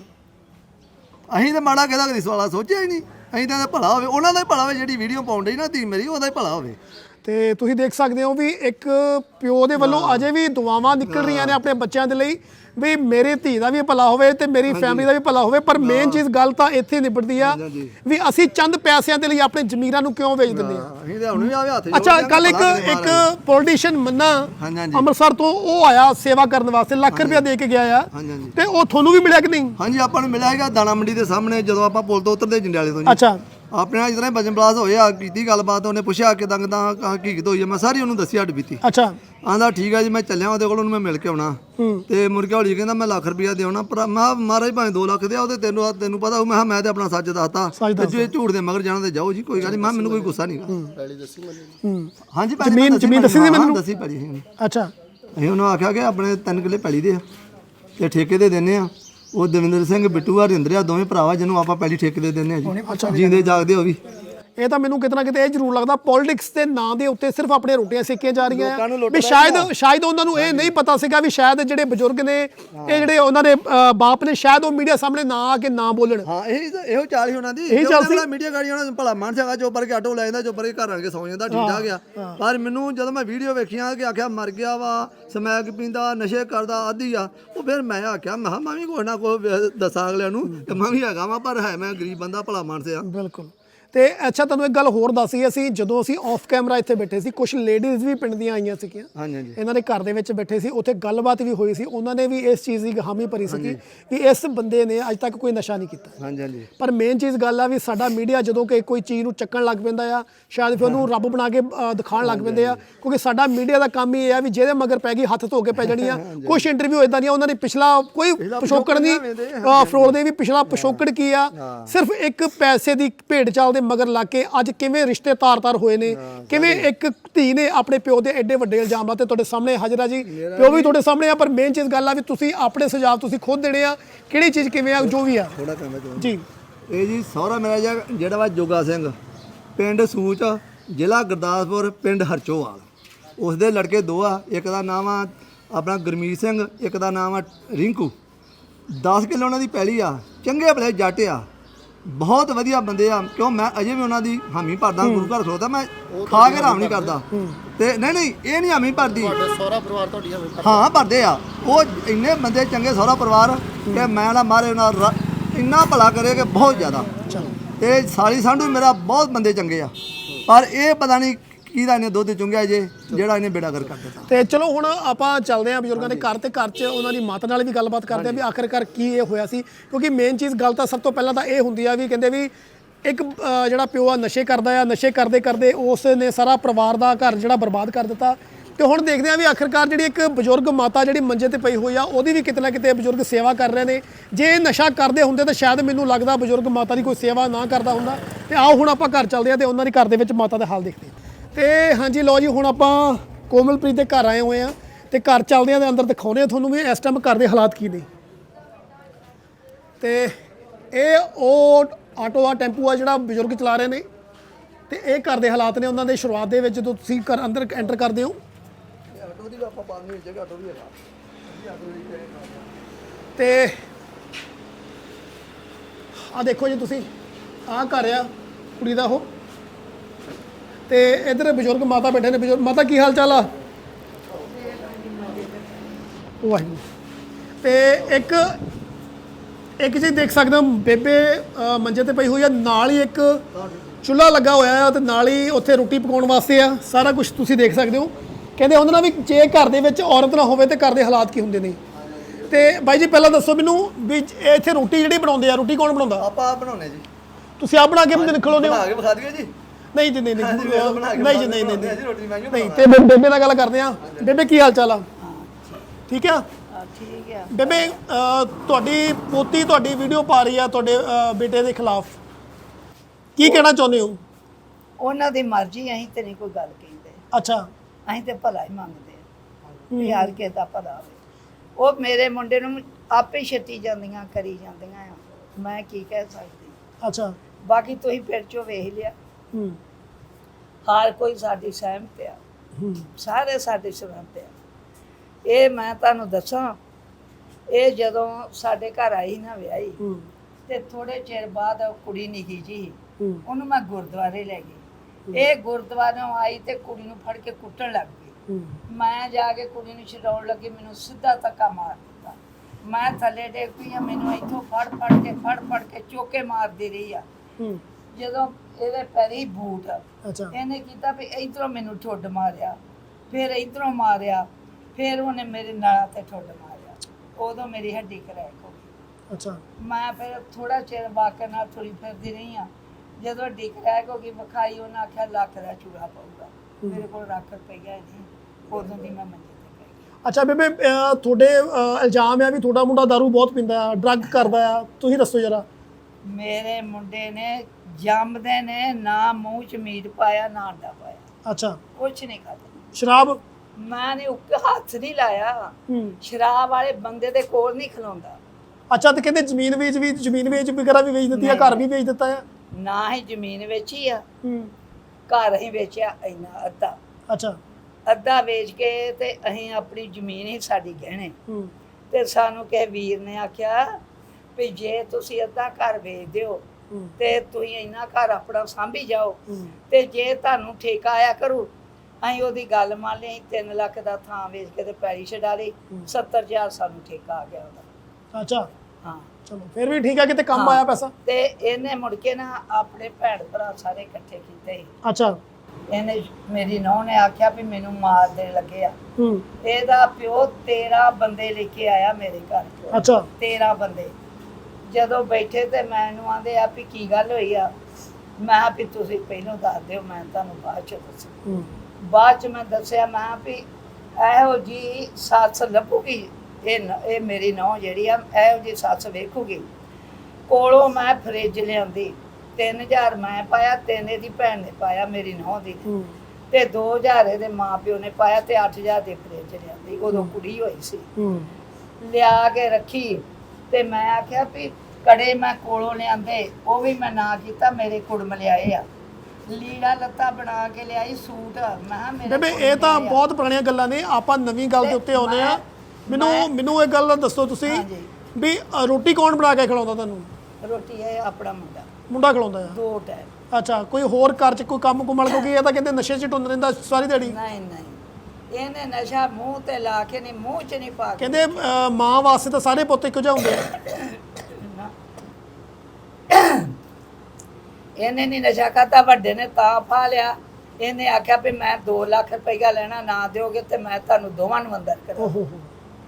Speaker 3: ਅਸੀਂ ਤਾਂ ਮਾੜਾ ਕਿਹਦਾ ਕਦੀ ਸਵਾਲਾ ਸੋਚਿਆ ਹੀ ਨਹੀਂ। ਅਸੀਂ ਤਾਂ ਇਹਦਾ ਭਲਾ ਹੋਵੇ ਉਹਨਾਂ ਦਾ ਹੀ ਭਲਾ ਹੋਵੇ ਜਿਹੜੀ ਵੀਡੀਓ ਪਾਉਣ ਡਈ ਨਾ ਧੀ ਮੇਰੀ ਉਹਦਾ ਹੀ ਭਲਾ ਹੋਵੇ।
Speaker 4: ਤੇ ਤੁਸੀਂ ਦੇਖ ਸਕਦੇ ਹੋ ਵੀ ਇੱਕ ਪਿਓ ਦੇ ਵੱਲੋਂ ਅਜੇ ਵੀ ਦੁਆਵਾਂ ਨਿਕਲ ਰਹੀਆਂ ਨੇ ਆਪਣੇ ਬੱਚਿਆਂ ਦੇ ਲਈ ਵੀ ਮੇਰੇ ਧੀ ਦਾ ਵੀ ਭਲਾ ਹੋਵੇ ਤੇ ਮੇਰੀ ਫੈਮਿਲੀ ਦਾ ਵੀ ਭਲਾ ਹੋਵੇ ਪਰ ਮੇਨ ਚੀਜ਼ ਗੱਲ ਤਾਂ ਇੱਥੇ ਨਿਬੜਦੀ ਆ ਵੀ ਅਸੀਂ ਚੰਦ ਪੈਸਿਆਂ ਦੇ ਲਈ ਆਪਣੇ ਜ਼ਮੀਰਾਂ ਨੂੰ ਕਿਉਂ ਵੇਚ ਦਿੰਦੇ ਆ
Speaker 3: ਅਸੀਂ ਤਾਂ ਹੁਣ ਵੀ ਆਵੇ ਹੱਥ
Speaker 4: ਅੱਛਾ ਕੱਲ ਇੱਕ ਇੱਕ। ਪੋਲੀਟੀਸ਼ੀਅਨ ਮੰਨਾ। ਅੰਮ੍ਰਿਤਸਰ ਤੋਂ ਉਹ ਆਇਆ ਸੇਵਾ ਕਰਨ ਵਾਸਤੇ ਲੱਖ ਰੁਪਇਆ ਦੇ ਕੇ ਗਿਆ ਆ। ਤੇ ਉਹ ਤੁਹਾਨੂੰ ਵੀ ਮਿਲਿਆ ਕਿ ਨਹੀਂ?
Speaker 3: ਹਾਂਜੀ ਆਪਾਂ ਨੂੰ ਮਿਲਿਆ ਹੈਗਾ ਦਾਣਾ ਮੰਡੀ ਦੇ ਸਾਹਮਣੇ ਜਦੋਂ ਆਪਾਂ ਪੁਲ ਤੋਂ ਉਤਰਦੇ ਜੰਡਿਆਲੇ ਤੋਂ ਜੀ।
Speaker 4: ਅੱਛਾ।
Speaker 3: ਆਪਣੇ ਨਾਲ ਜਿਸ ਬਜਨ ਬਲਾਸ ਹੋਇਆ ਕੀਤੀ ਗੱਲਬਾਤ ਉਹਨੇ ਪੁੱਛਿਆ ਕਿ ਦੰਗ ਤਾਂ ਹਕੀਕਤ ਹੋਈ ਹੈ ਮੈਂ ਸਾਰੀ ਉਹਨੂੰ ਦੱਸੀ ਹੱਡ ਬੀਤੀ।
Speaker 4: ਅੱਛਾ।
Speaker 3: ਆਂਦਾ ਠੀਕ ਹੈ ਜੀ ਮੈਂ ਚੱਲਿਆ ਉਹਦੇ ਕੋਲ ਉਹਨੂੰ ਮੈਂ ਮਿਲ ਕੇ ਆਉਣਾ। ਤੇ ਮੁਰਗਾ ਹੌਲੀ ਕਹਿੰਦਾ ਮੈਂ ਲੱਖ ਰੁਪਇਆ ਦੇਉਣਾ ਪਰ ਮੈਂ ਮਹਾਰਾਜ ਭਾਵੇਂ 2 ਲੱਖ ਦੇ ਉਹਦੇ ਤੈਨੂੰ ਤੈਨੂੰ ਪਤਾ ਹੋਊ ਮੈਂ ਮੈਂ ਤੇ ਆਪਣਾ ਸੱਚ ਦੱਸਤਾ।
Speaker 4: ਸੱਚ
Speaker 3: ਤੇ ਜੇ ਝੂਠ ਦੇ ਮਗਰ ਜਾਣਾ ਤੇ ਜਾਓ ਜੀ ਕੋਈ ਗੱਲ ਨਹੀਂ ਮੈਂ ਕਿਹਾ ਮੈਨੂੰ ਕੋਈ ਗੁੱਸਾ ਨਹੀਂਗਾ
Speaker 2: ਪਹਿਲੀ ਦੱਸੀ ਮੈਨੂੰ
Speaker 3: ਹਾਂਜੀ ਭਾਜੀ,
Speaker 4: ਜ਼ਮੀਨ- ਜ਼ਮੀਨ ਦੱਸੀ ਸੀ ਮੈਨੂੰ?
Speaker 3: ਦੱਸੀ ਭਾਜੀ ਅਸੀਂ।
Speaker 4: ਅੱਛਾ।
Speaker 3: ਅਸੀਂ ਉਹਨੂੰ ਆਖਿਆ ਕਿ ਆਪਣੇ ਤਿੰਨ ਕਿੱਲੇ ਪੈਲੀ ਦੇ ਤੇ ਠੇਕੇ ਦੇ ਦਿੰਨੇ ਆ। ਉਹ ਦਵਿੰਦਰ ਸਿੰਘ ਬਿੱਟੂ ਆ ਰਿੰਦਰ ਆ ਦੋਵੇਂ ਭਰਾਵਾ ਜਿਹਨੂੰ ਆਪਾਂ ਪੈਲੀ ਠੇਕੇ ਦੇ ਦਿੰਨੇ ਆ ਜੀ। ਜਿੰਦੇ ਜਾਗਦੇ ਉਹ ਵੀ।
Speaker 4: ਇਹ ਤਾਂ ਮੈਨੂੰ ਕਿਤੇ ਨਾ ਕਿਤੇ ਇਹ ਜ਼ਰੂਰ ਲੱਗਦਾ ਪੋਲਿਟਿਕਸ ਦੇ ਨਾਂ ਦੇ ਉੱਤੇ ਸਿਰਫ ਆਪਣੀਆਂ ਰੋਟੀਆਂ ਸੇਕੀਆਂ ਜਾ ਰਹੀਆਂ
Speaker 3: ਲੋਕਾਂ ਨੂੰ
Speaker 4: ਆ
Speaker 3: ਲੁੱਟ
Speaker 4: ਵੀ ਸ਼ਾਇਦ ਸ਼ਾਇਦ ਉਹਨਾਂ ਨੂੰ ਇਹ ਨਹੀਂ ਪਤਾ ਸੀਗਾ ਵੀ ਸ਼ਾਇਦ ਜਿਹੜੇ ਬਜ਼ੁਰਗ ਨੇ ਇਹ ਜਿਹੜੇ ਉਹਨਾਂ ਦੇ ਅ, ਬਾਪ ਨੇ ਸ਼ਾਇਦ ਉਹ ਮੀਡੀਆ ਸਾਹਮਣੇ ਨਾ ਆ ਕੇ ਨਾ ਬੋਲਣ।
Speaker 3: ਹਾਂ ਇਹ ਇਹੋ ਚਾਲ ਹੀ ਉਹਨਾਂ ਦੀ।
Speaker 4: ਇਹੀ ਚਾਲ ਸੀ।
Speaker 3: ਮੀਡੀਆ ਗਾੜੀ ਉਹਨਾਂ ਨੂੰ ਭਲਾ ਮਾਨ ਹੈਗਾ ਚੋਪਰ ਕੇ ਆਟੋ ਲੈ ਜਾਂਦਾ ਚੋਪਰ ਕੇ ਘਰ ਆ ਕੇ ਸੌ ਜਾਂਦਾ ਠੀਕ ਠਾਕ ਆ ਪਰ ਮੈਨੂੰ ਜਦੋਂ ਮੈਂ ਵੀਡੀਓ ਵੇਖੀਆਂ ਕਿ ਆਖਿਆ ਮਰ ਗਿਆ ਵਾ ਸਮੈਕ ਪੀਂਦਾ ਨਸ਼ੇ ਕਰਦਾ ਆਦੀ ਆ ਉਹ ਫਿਰ ਮੈਂ ਆਖਿਆ ਮੈਂ ਕਿਹਾ ਮੈਂ ਵੀ ਕੋਈ ਨਾ ਕੋਈ ਦੱਸਾਂ ਅਗਲਿਆਂ ਨੂੰ ਕਿ ਮੈਂ ਵੀ ਹੈਗਾ ਵਾ ਪਰ ਹੈ ਮੈਂ ਗਰੀਬ ਬੰਦਾ ਭਲਾ ਮਾਨਸ ਆ
Speaker 4: ਬਿਲਕੁਲ। ਤੇ ਅੱਛਾ ਤੁਹਾਨੂੰ ਇੱਕ ਗੱਲ ਹੋਰ ਦੱਸੀ ਅਸੀਂ ਜਦੋਂ ਅਸੀਂ ਆਫ ਕੈਮਰਾ ਇੱਥੇ ਬੈਠੇ ਸੀ ਕੁਝ ਲੇਡੀਜ਼ ਵੀ ਪਿੰਡ ਦੀਆਂ ਆਈਆਂ ਸੀਗੀਆਂ।
Speaker 3: ਹਾਂਜੀ ਹਾਂਜੀ।
Speaker 4: ਇਹਨਾਂ ਦੇ ਘਰ ਦੇ ਵਿੱਚ ਬੈਠੇ ਸੀ ਉੱਥੇ ਗੱਲਬਾਤ ਵੀ ਹੋਈ ਸੀ ਉਹਨਾਂ ਨੇ ਵੀ ਇਸ ਚੀਜ਼ ਦੀ ਹਾਮੀ ਭਰੀ ਸੀ ਕਿ ਇਸ ਬੰਦੇ ਨੇ ਅੱਜ ਤੱਕ ਕੋਈ ਨਸ਼ਾ ਨਹੀਂ ਕੀਤਾ।
Speaker 3: ਹਾਂਜੀ ਹਾਂਜੀ।
Speaker 4: ਪਰ ਮੇਨ ਚੀਜ਼ ਗੱਲ ਆ ਵੀ ਸਾਡਾ ਮੀਡੀਆ ਜਦੋਂ ਕਿ ਕੋਈ ਚੀਜ਼ ਨੂੰ ਚੱਕਣ ਲੱਗ ਪੈਂਦਾ ਆ ਸ਼ਾਇਦ ਫਿਰ ਉਹਨੂੰ ਰੱਬ ਬਣਾ ਕੇ ਦਿਖਾਉਣ ਲੱਗ ਪੈਂਦੇ ਆ ਕਿਉਂਕਿ ਸਾਡਾ ਮੀਡੀਆ ਦਾ ਕੰਮ ਹੀ ਇਹ ਆ ਵੀ ਜਿਹਦੇ ਮਗਰ ਪੈ ਗਈ ਹੱਥ ਧੋ ਕੇ ਪੈ ਜਾਣੀ ਆ। ਕੁਝ ਇੰਟਰਵਿਊ ਇਦਾਂ ਦੀਆਂ ਉਹਨਾਂ ਨੇ ਪਿਛਲਾ ਕੋਈ ਪਿਛੋਕੜ ਨਹੀਂ ਅ, ਫਰੋਲ ਦੇ ਵੀ ਪਿਛਲਾ ਪਿਛੋਕੜ ਕੀ ਆ ਸਿਰਫ ਇੱਕ ਪੈਸੇ ਦੀ ਭੇਡ ਚਾਲ ਦੇ ਮਗਰ ਲੱਗ ਕੇ ਅੱਜ ਕਿਵੇਂ ਰਿਸ਼ਤੇ ਤਾਰ-ਤਾਰ ਹੋਏ ਨੇ ਕਿਵੇਂ ਇੱਕ ਧੀ ਨੇ ਆਪਣੇ ਪਿਓ ਦੇ ਐਡੇ ਵੱਡੇ ਇਲਜ਼ਾਮ ਲਾਤੇ ਤੁਹਾਡੇ ਸਾਹਮਣੇ ਹਾਜ਼ਰ ਆ ਜੀ। ਪਿਓ ਵੀ ਤੁਹਾਡੇ ਸਾਹਮਣੇ ਆ ਪਰ ਮੇਨ ਚੀਜ਼ ਗੱਲ ਆ ਵੀ ਤੁਸੀਂ ਆਪਣੇ ਸੁਝਾਅ ਤੁਸੀਂ ਖੁਦ ਦੇਣੇ ਆ ਕਿਹੜੀ ਚੀਜ਼ ਕਿਵੇਂ ਆ ਜੋ ਵੀ ਆ।
Speaker 3: ਥੋੜਾ
Speaker 4: ਜੀ।
Speaker 3: ਇਹ ਜੀ ਸਹੁਰਾ ਮੇਰਾ ਜਿਹਾ- ਜਿਹੜਾ ਵਾ ਜੋਗਾ ਸਿੰਘ ਪਿੰਡ ਸੂਚ ਜ਼ਿਲ੍ਹਾ ਗੁਰਦਾਸਪੁਰ ਪਿੰਡ ਹਰਚੋਵਾਲ। ਉਸ ਦੇ ਲੜਕੇ ਦੋ ਆ ਇੱਕ ਦਾ ਨਾਮ ਆ ਆਪਣਾ ਗੁਰਮੀਤ ਸਿੰਘ ਇੱਕ ਦਾ ਨਾਮ ਆ ਰਿੰਕੂ। 10 ਕਿਲੋ ਉਹਨਾਂ ਦੀ ਪੈਲੀ ਆ ਚੰਗੇ ਭਲੇ ਜੱਟ ਆ। ਬਹੁਤ ਵਧੀਆ ਬੰਦੇ ਆ ਕਿਉਂ ਮੈਂ ਅਜੇ ਵੀ ਉਹਨਾਂ ਦੀ ਹਾਮੀ ਭਰਦਾ ਗੁਰੂ ਘਰ ਖਲੋਦਾ ਮੈਂ ਖਾ ਕੇ ਹਰਾਮ ਨਹੀਂ ਕਰਦਾ। ਤੇ ਨਹੀਂ ਨਹੀਂ ਇਹ ਨਹੀਂ ਹਾਮੀ ਭਰਦੀ।
Speaker 2: ਤੁਹਾਡੇ ਸਹੁਰਾ ਪਰਿਵਾਰ ਤੁਹਾਡੀ ਹਵੇ
Speaker 3: ਹਾਂ ਭਰਦੇ ਆ। ਉਹ ਇੰਨੇ ਬੰਦੇ ਚੰਗੇ ਸਹੁਰਾ ਪਰਿਵਾਰ ਕਿ ਮੈਂ ਨਾ ਮਾਰੇ ਉਹਨਾਂ ਇੰਨਾ ਭਲਾ ਕਰੇ ਕਿ ਬਹੁਤ ਜ਼ਿਆਦਾ। ਤੇ ਸਾਲੀ ਸੰਧੂ ਮੇਰਾ ਬਹੁਤ ਬੰਦੇ ਚੰਗੇ ਆ। ਪਰ ਇਹ ਪਤਾ ਨਹੀਂ ਕਿਹਦਾ ਇਹਨੇ ਦੁੱਧ ਚੁੰਗਿਆ ਜੇ ਜਿਹੜਾ ਇਹਨੇ ਬੇੜਾ ਕਰ ਕਰ ਦਿੱਤਾ।
Speaker 4: ਤੇ ਚਲੋ ਹੁਣ ਆਪਾਂ ਚੱਲਦੇ ਆਂ ਬਜ਼ੁਰਗਾਂ ਦੇ ਘਰ ਤੇ ਘਰ 'ਚ ਉਹਨਾਂ ਦੀ ਮਾਤਾ ਨਾਲ ਵੀ ਗੱਲਬਾਤ ਕਰਦੇ ਆਂ ਵੀ ਆਖਿਰਕਾਰ ਕੀ ਇਹ ਹੋਇਆ ਸੀ। ਕਿਉਂਕਿ ਮੇਨ ਚੀਜ਼ ਗੱਲ ਤਾਂ ਸਭ ਤੋਂ ਪਹਿਲਾਂ ਤਾਂ ਇਹ ਹੁੰਦੀ ਆ ਵੀ ਕਹਿੰਦੇ ਵੀ ਇੱਕ ਜਿਹੜਾ ਪਿਓ ਆ ਨਸ਼ੇ ਕਰਦਾ ਆ ਨਸ਼ੇ ਕਰਦੇ ਕਰਦੇ ਉਸ ਨੇ ਸਾਰਾ ਪਰਿਵਾਰ ਦਾ ਘਰ ਜਿਹੜਾ ਬਰਬਾਦ ਕਰ ਦਿੱਤਾ। ਤੇ ਹੁਣ ਦੇਖਦੇ ਆਂ ਵੀ ਆਖਿਰਕਾਰ ਜਿਹੜੀ ਇੱਕ ਬਜ਼ੁਰਗ ਮਾਤਾ ਜਿਹੜੀ ਮੰਜੇ ਤੇ ਪਈ ਹੋਈ ਆ ਉਹਦੀ ਵੀ ਕਿਤੇ ਨਾ ਕਿਤੇ ਬਜ਼ੁਰਗ ਸੇਵਾ ਕਰ ਰਹੇ ਨੇ। ਜੇ ਇਹ ਨਸ਼ਾ ਕਰਦੇ ਹੁੰਦੇ ਤਾਂ ਸ਼ਾਇਦ ਮੈਨੂੰ ਲੱਗਦਾ ਬਜ਼ੁਰਗ ਮਾਤਾ ਦੀ ਕੋਈ ਸੇਵਾ ਨਾ ਕਰਦਾ ਹੁੰਦਾ। ਤੇ ਆਓ ਹੁਣ ਆਪਾਂ ਘਰ ਚੱਲਦੇ ਆਂ ਤੇ ਉਹਨਾਂ ਦੇ ਘਰ ਦੇ ਵਿੱਚ ਮਾਤਾ ਦਾ ਹਾਲ ਦੇਖਦੇ ਆਂ ਤੇ ਹਾਂਜੀ, ਲਓ ਜੀ, ਹੁਣ ਆਪਾਂ ਕੋਮਲਪ੍ਰੀਤ ਦੇ ਘਰ ਆਏ ਹੋਏ ਆ ਤੇ ਘਰ ਚੱਲਦੇ ਆਂ ਦੇ ਅੰਦਰ ਦਿਖਾਉਨੇ ਆ ਤੁਹਾਨੂੰ ਵੀ ਇਸ ਟਾਈਮ ਘਰ ਦੇ ਹਾਲਾਤ ਕੀ ਨੇ। ਤੇ ਇਹ ਉਹ ਆਟੋ ਆ, ਟੈਂਪੂ ਆ ਜਿਹੜਾ ਬਜ਼ੁਰਗ ਚਲਾ ਰਹੇ ਨੇ ਤੇ ਇਹ ਘਰ ਦੇ ਹਾਲਾਤ ਨੇ ਉਹਨਾਂ ਦੇ ਸ਼ੁਰੂਆਤ ਦੇ ਵਿੱਚ ਜਦੋਂ ਤੁਸੀਂ ਘਰ ਅੰਦਰ ਐਂਟਰ ਕਰਦੇ ਹੋ।
Speaker 3: ਆਟੋ ਦੀ ਆਪਾਂ ਪਾਣੀ ਵਿੱਚ ਆਟੋ ਵੀ ਹੈਗਾ
Speaker 4: ਤੇ ਆ ਦੇਖੋ ਜੀ ਤੁਸੀਂ, ਆਹ ਘਰ ਆ ਕੁੜੀ ਦਾ ਉਹ। ਤੇ ਇਧਰ ਬਜ਼ੁਰਗ ਮਾਤਾ ਬੈਠੇ ਨੇ। ਬਜ਼ੁਰਗ ਮਾਤਾ ਕੀ ਹਾਲ ਚਾਲ ਆ? ਵਾਹਿਗੁਰੂ। ਤੇ ਇੱਕ ਇੱਕ ਚੀਜ਼ ਦੇਖ ਸਕਦੇ ਹੋ ਬੇਬੇ ਮੰਜੇ ਤੇ ਪਈ ਹੋਈ ਆ। ਨਾਲ ਹੀ ਇੱਕ ਚੁੱਲ੍ਹਾ ਲੱਗਾ ਹੋਇਆ ਆ ਤੇ ਨਾਲ ਹੀ ਉੱਥੇ ਰੋਟੀ ਪਕਾਉਣ ਵਾਸਤੇ ਆ। ਸਾਰਾ ਕੁਝ ਤੁਸੀਂ ਦੇਖ ਸਕਦੇ ਹੋ। ਕਹਿੰਦੇ ਹੁੰਦੇ ਨਾ ਵੀ ਜੇ ਘਰ ਦੇ ਵਿੱਚ ਔਰਤ ਨਾ ਹੋਵੇ ਤੇ ਘਰ ਦੇ ਹਾਲਾਤ ਕੀ ਹੁੰਦੇ ਨੇ। ਤੇ ਬਾਈ ਜੀ ਪਹਿਲਾਂ ਦੱਸੋ ਮੈਨੂੰ ਵੀ ਇਹ ਇੱਥੇ ਰੋਟੀ ਜਿਹੜੀ ਬਣਾਉਂਦੇ ਆ ਰੋਟੀ ਕੌਣ ਬਣਾਉਂਦਾ?
Speaker 3: ਆਪਾਂ ਆਪ ਬਣਾਉਣੇ ਜੀ।
Speaker 4: ਤੁਸੀਂ ਆਪ ਬਣਾ ਕੇ ਬੰਦੇ ਨਿਕਲੋਨੇ ਹੋ?
Speaker 3: ਬਣਾ ਕੇ ਵਿਖਾ ਦਈਏ ਜੀ।
Speaker 4: ਨਹੀਂ ਜੀ ਨਹੀਂ ਨਹੀਂ
Speaker 3: ਤਾਂ ਕੇ
Speaker 4: ਨਹੀਂ ਜੀ ਨਹੀਂ ਨਹੀਂ ਨਹੀਂ। ਤੇ ਬੇਬੇ ਨਾਲ ਗੱਲ ਕਰਦੇ ਆ ਬੇਬੇ ਕੀ ਹਾਲ ਚਾਲ ਆ? ਠੀਕ। ਆ?
Speaker 5: ਹਾਂ ਠੀਕ ਆ।
Speaker 4: ਬੇਬੇ ਤੁਹਾਡੀ ਪੋਤੀ ਤੁਹਾਡੀ ਵੀਡੀਓ ਪਾ ਰਹੀ ਆ ਤੁਹਾਡੇ ਬੇਟੇ ਦੇ ਖਿਲਾਫ। ਕੀ ਕਹਿਣਾ ਚਾਹੁੰਦੇ ਹੋ?
Speaker 5: ਉਹਨਾਂ ਦੀ ਮਰਜ਼ੀ ਅਸੀਂ ਤੇ ਨਹੀਂ ਕੋਈ ਗੱਲ ਕਹਿੰਦੇ।
Speaker 4: ਅੱਛਾ।
Speaker 5: ਅਸੀਂ ਤੇ ਭਲਾ ਹੀ ਮੰਗਦੇ ਆ ਹਰ ਕਿਸੇ ਦਾ ਭਲਾ ਹੋਵੇ। ਉਹ ਮੇਰੇ ਮੁੰਡੇ ਨੂੰ ਆਪੇ ਛੱਤੀ ਜਾਂਦੀਆਂ ਕਰੀ ਜਾਂਦੀਆਂ ਆ। ਮੈਂ ਕੀ ਕਹਿ ਸਕਦੀ?
Speaker 4: ਅੱਛਾ।
Speaker 5: ਬਾਕੀ ਤੁਸੀਂ ਫਿਰ ਚੋ ਵੇਖ ਲਿਆ।
Speaker 4: ਹੂੰ।
Speaker 5: ਹਰ ਕੋਈ ਸਾਡੀ ਸਹਿਮਤ ਆ ਸਾਰੇ ਸਾਡੇ ਸਹਿਮਤ ਆ ਇਹ ਮੈਂ ਤੁਹਾਨੂੰ ਦੱਸਾਂ ਇਹ ਜਦੋਂ ਸਾਡੇ ਘਰ ਆਈ ਨਾ ਵਿਆਹੀ ਤੇ ਥੋੜੇ ਚਿਰ ਬਾਅਦ ਉਹ ਕੁੜੀ ਨਿੱਕੀ ਜੀ। ਉਹਨੂੰ ਮੈਂ ਗੁਰਦੁਆਰੇ ਲੈ ਗਈ। ਇਹ ਗੁਰਦੁਆਰਿਓਂ ਆਈ ਤੇ ਕੁੜੀ ਨੂੰ ਫੜ ਕੇ ਕੁੱਟਣ ਲੱਗ ਗਈ। ਮੈਂ ਜਾ ਕੇ ਕੁੜੀ ਨੂੰ ਛਡਾਉਣ ਲੱਗੀ ਮੈਨੂੰ ਸਿੱਧਾ ਧੱਕਾ ਮਾਰ ਦਿੱਤਾ। ਮੈਂ ਥੱਲੇ ਡੇਗ ਪਈ ਆ ਮੈਨੂੰ ਇੱਥੋਂ ਫੜ ਫੜ ਕੇ ਫੜ ਫੜ ਕੇ ਚੋਕੇ ਮਾਰਦੀ ਰਹੀ ਆ। ਜਦੋਂ ਇਹਦੇ ਪੈਰੀ ਬੂਟ।
Speaker 4: ਅੱਛਾ।
Speaker 5: ਇਹਨੇ ਕੀਤਾ ਵੀ ਇਧਰੋਂ ਮੈਨੂੰ ਠੁੱਡ ਮਾਰਿਆ ਫਿਰ ਇਧਰੋਂ ਮਾਰਿਆ ਫਿਰ ਉਹਨੇ ਮੇਰੇ ਨਾਲਾਂ ਤੇ ਠੁੱਡ ਮਾਰਿਆ। ਉਦੋਂ ਮੇਰੀ ਹੱਡੀ ਕਰੈਕ ਹੋ ਗਈ।
Speaker 4: ਅੱਛਾ।
Speaker 5: ਮੈਂ ਫਿਰ ਥੋੜਾ ਚਿਰ ਵਾਕਰ ਨਾਲ ਤੁਰੀ ਫਿਰਦੀ ਰਹੀ ਆ ਜਦੋਂ ਹੱਡੀ ਕਰੈਕ ਹੋ ਗਈ ਵਿਖਾਈ ਉਹਨਾਂ ਆਖਿਆ ਲੱਖ ਦਾ ਚੂੜਾ ਪਊਗਾ। ਮੇਰੇ ਕੋਲ ਲੱਖ ਰੁਪਈਆ ਨਹੀਂ ਉਦੋਂ ਦੀ ਮੈਂ ਮੰਜੇ
Speaker 4: ਅੱਛਾ ਬੇਬੇ ਤੁਹਾਡੇ ਇਲਜ਼ਾਮ ਆ ਵੀ ਤੁਹਾਡਾ ਮੁੰਡਾ ਦਾਰੂ ਬਹੁਤ ਪੀਂਦਾ ਆ ਡਰੱਗ ਕਰਦਾ ਆ। ਤੁਸੀਂ ਦੱਸੋ ਜਰਾ।
Speaker 5: ਮੇਰੇ ਮੁੰਡੇ ਨੇ ਜੰਮਦੇ ਨੇ ਨਾ ਮੂੰਹ ਚ ਮੀਟ ਪਾਇਆ ਨਾ ਅੰਡਾ ਪਾਇਆ।
Speaker 4: ਅੱਛਾ।
Speaker 5: ਕੁਛ ਨਹੀਂ ਖਾਧਾ।
Speaker 4: ਸ਼ਰਾਬ?
Speaker 5: ਮੈਂ ਨੇ ਉੱਕ ਹੱਥ ਨਹੀਂ ਲਾਇਆ।
Speaker 4: ਹੂੰ।
Speaker 5: ਸ਼ਰਾਬ ਵਾਲੇ ਬੰਦੇ ਦੇ ਕੋਲ ਨਹੀਂ ਖਲੋਂਦਾ।
Speaker 4: ਅੱਛਾ ਤੇ ਕਹਿੰਦੇ ਜ਼ਮੀਨ ਵੇਚ ਵੀ ਜ਼ਮੀਨ ਵੇਚ ਵਗੈਰਾ ਵੀ ਵੇਚ ਦਿੱਤੀ ਆ ਘਰ ਵੀ ਵੇਚ ਦਿੱਤਾ ਆ?
Speaker 5: ਨਾ ਹੀ ਜ਼ਮੀਨ ਵੇਚੀ ਆ।
Speaker 4: ਹੂੰ।
Speaker 5: ਘਰ ਹੀ ਵੇਚਿਆ ਇੰਨਾ ਅੱਧਾ।
Speaker 4: ਅੱਛਾ।
Speaker 5: ਅੱਧਾ ਵੇਚ ਕੇ ਤੇ ਅਸੀਂ ਆਪਣੀ ਜ਼ਮੀਨ ਹੀ ਸਾਡੀ ਗਹਿਣੇ।
Speaker 4: ਹੂੰ।
Speaker 5: ਤੇ ਸਾਨੂੰ ਕਿਸੇ ਵੀਰ ਨੇ ਆਖਿਆ ਵੀ ਜੇ ਤੁਸੀਂ ਅੱਧਾ ਘਰ ਵੇਚ ਦਿਓ। ਤੇ ਤੁਸੀਂ ਇੰਨਾ ਘਰ ਆਪਣਾ ਸਾਂਭੀ ਜਾਓ। ਤੇ ਜੇ ਤੁਹਾਨੂੰ ਠੇਕਾ ਆਇਆ ਕਰੂ ਅਸੀਂ ਉਹਦੀ ਗੱਲ ਮੰਨ ਲਈ 3 ਲੱਖ ਦਾ ਥਾਂ ਵੇਚ ਕੇ ਤੇ ਪੈੜੀ ਛਡਾ ਲਈ 70000 ਸਾਨੂੰ ਠੇਕਾ ਆ ਗਿਆ ਉਹਦਾ।
Speaker 4: ਅੱਛਾ।
Speaker 5: ਹਾਂ।
Speaker 4: ਚਲੋ ਫਿਰ ਵੀ ਠੀਕ ਆ ਕਿਤੇ ਕੰਮ ਆਇਆ ਪੈਸਾ?
Speaker 5: ਤੇ ਇਹਨੇ ਮੁੜ ਕੇ ਨਾ ਆਪਣੇ ਭੈਣ ਭਰਾ ਸਾਰੇ ਇਕੱਠੇ ਕੀਤੇ।
Speaker 4: ਅੱਛਾ।
Speaker 5: ਇਹਨੇ ਮੇਰੀ ਨੌਂ ਨੇ ਆਖਿਆ ਵੀ ਮੈਨੂੰ ਮਾਰ ਦੇਣ ਲੱਗੇ ਆ।
Speaker 4: ਹੂੰ।
Speaker 5: ਇਹਦਾ ਪਿਓ 13 ਬੰਦੇ ਲੈ ਕੇ ਆਇਆ ਮੇਰੇ ਘਰ
Speaker 4: ਅੱਛਾ।
Speaker 5: 13 ਬੰਦੇ। ਜਦੋਂ ਬੈਠੇ ਤੇ ਮੈਨੂੰ ਆਂਦੇ ਆ ਵੀ ਕੀ ਗੱਲ ਹੋਈ ਆ? ਮੈਂ ਵੀ ਤੁਸੀਂ ਪਹਿਲਾਂ ਦੱਸ ਦਿਓ ਮੈਂ ਤੁਹਾਨੂੰ ਬਾਅਦ ਚ ਦੱਸਾਂ। ਬਾਅਦ ਚ ਮੈਂ ਦੱਸਿਆ ਮੈਂ ਵੀ ਇਹੋ ਜੀ ਸੱਸ ਲੱਭੂਗੀ ਇਹ ਇਹ ਮੇਰੀ ਨੌਂ ਜਿਹੜੀ ਆ ਇਹੋ ਜੀ ਸੱਸ ਵੇਖੂਗੀ। ਕੋਲੋਂ ਮੈਂ ਫ੍ਰਿਜ ਲਿਆਂਦੀ 3000 ਮੈਂ ਪਾਇਆ ਤਿੰਨ ਇਹਦੀ ਭੈਣ ਨੇ ਪਾਇਆ ਮੇਰੀ ਨੌਂ ਦੀ। ਤੇ 2000 ਇਹਦੇ ਮਾਪਿਓ ਨੇ ਪਾਇਆ ਤੇ 8000 ਦੇ ਫ੍ਰਿਜ ਲਿਆਂਦੀ ਉਦੋਂ ਕੁੜੀ ਹੋਈ ਸੀ। ਲਿਆ ਕੇ ਰੱਖੀ ਤੇ ਮੈਂ ਆਖਿਆ ਵੀ ਕੜੇ ਮੈਂ ਕੋਲੋਂ ਲਿਆਂਦੇ ਉਹ ਵੀ ਮੈਂ ਨਾ ਕੀਤਾ ਮੇਰੇ ਕੁੜਮ ਲਿਆਏ ਆ। ਲੀੜਾ ਲੱਤਾ ਬਣਾ ਕੇ ਲਿਆਈ ਸੂਟ ਮੈਂ ਕਿਹਾ ਮੇਰੇ
Speaker 4: ਬੇਬੇ ਇਹ ਤਾਂ। ਬਹੁਤ ਪੁਰਾਣੀਆਂ ਗੱਲਾਂ ਨੇ ਆਪਾਂ ਨਵੀਂ ਗੱਲ ਦੇ ਉੱਤੇ ਆਉਨੇ ਆ ਮੈਨੂੰ ਮੈਨੂੰ ਇਹ ਗੱਲ ਦੱਸੋ ਤੁਸੀਂ
Speaker 5: ਹਾਂਜੀ।
Speaker 4: ਵੀ ਅ, ਰੋਟੀ ਕੌਣ ਬਣਾ ਕੇ ਖਿਲਾਉਂਦਾ ਤੁਹਾਨੂੰ?
Speaker 5: ਰੋਟੀ ਇਹ ਆਪਣਾ ਮੁੰਡਾ।
Speaker 4: ਮੁੰਡਾ ਖਿਲਾਉਂਦਾ ਆ
Speaker 5: ਦੋ ਟਾਈਮ।
Speaker 4: ਅੱਛਾ ਕੋਈ ਹੋਰ ਘਰ 'ਚ ਕੋਈ ਕੰਮ ਕੁਮਲ ਕਿਉਂਕਿ ਇਹ ਤਾਂ ਕਹਿੰਦੇ ਨਸ਼ੇ 'ਚ ਟੁੰਨ ਰਹਿੰਦਾ ਸਾਰੀ ਦਿਹਾੜੀ।
Speaker 5: ਨਹੀਂ ਨਹੀਂ। ਇਹਨੇ ਨਸ਼ਾ ਮੂੰਹ ਤੇ ਲਾ ਕੇ ਨਹੀਂ ਮੂੰਹ 'ਚ ਨਹੀਂ ਪਾ ਕੇ
Speaker 4: ਕਹਿੰਦੇ ਮਾਂ ਵਾਸਤੇ ਤਾਂ ਸਾਰੇ ਪੁੱਤ ਇੱਕੋ ਜਿਹੇ ਹੁੰਦੇ। ਆ
Speaker 5: ਨਾ। ਇਹਨੇ ਨਹੀਂ ਨਸ਼ਾ ਕਰਤਾ ਵੱਡੇ ਨੇ ਤਾਂ ਪਾ ਲਿਆ। ਇਹਨੇ ਆਖਿਆ ਵੀ ਮੈਂ 2 ਲੱਖ ਰੁਪਈਆ ਲੈਣਾ ਨਾ ਦਿਓਗੇ ਤੇ ਮੈਂ ਤੁਹਾਨੂੰ ਦੋਵਾਂ ਨੂੰ ਅੰਦਰ ਕਰਾਂ
Speaker 4: ਓਹੋ। ਹੋ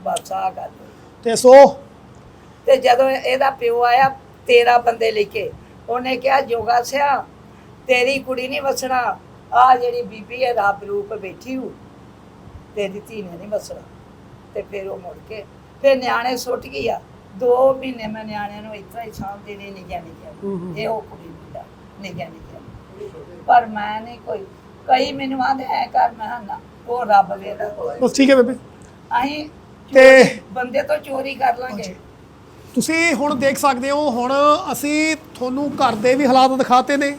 Speaker 5: ਬਸ ਆ ਗੱਲ ਹੋਈ।
Speaker 4: ਤੇ ਸੋ?
Speaker 5: ਤੇ ਜਦੋਂ ਇਹਦਾ ਪਿਓ ਆਇਆ 13 ਬੰਦੇ ਲੈ ਕੇ ਉਹਨੇ ਕਿਹਾ ਜੋਗਾ ਸਿਆ ਤੇਰੀ ਕੁੜੀ ਨਹੀਂ ਵਸਣਾ। ਆ ਜਿਹੜੀ ਬੀਬੀ ਹੈ ਰੱਬ ਰੂਪ ਬੈਠੀ ਹੂ। ਤੇਰੀ ਧੀ ਨੇ ਨਹੀਂ ਵਸਣਾ। ਤੇ ਫਿਰ ਉਹ ਮੁੜ ਕੇ ਫਿਰ ਨਿਆਣੇ ਸੁੱਟ ਗਿਆ ਦੋ ਮਹੀਨੇ ਮੈਂ ਨਿਆਣਿਆਂ ਨੂੰ ਇਤਰਾ ਹੀ ਸਾਂਭਦੀ ਨਹੀਂ ਜਾਣੀ ਜਾਣੀ ਇਹ ਉਹ ਕੁੜੀ ਮੁੰਡਾ ਨਹੀਂ ਜਾਣੀ ਜਾਣੀ ਪਰ ਮੈਂ ਨਹੀਂ ਕੋਈ ਕਈ ਮੈਨੂੰ ਆਂਦੇ ਐ ਕਰ ਮੈਂ ਨਾ ਉਹ ਰੱਬ ਵੇਦਾ
Speaker 4: ਬਸ ਠੀਕ ਹੈ ਬੇਬੇ।
Speaker 5: ਅਸੀਂ
Speaker 4: ਤੇ
Speaker 5: ਬੰਦੇ ਤੋਂ ਚੋਰੀ ਕਰ ਲਾਂਗੇ।
Speaker 4: ਤੁਸੀਂ ਹੁਣ ਦੇਖ ਸਕਦੇ ਹੋ ਹੁਣ ਅਸੀਂ ਤੁਹਾਨੂੰ ਘਰ ਦੇ ਵੀ ਹਾਲਾਤ ਦਿਖਾਤੇ ਨੇ।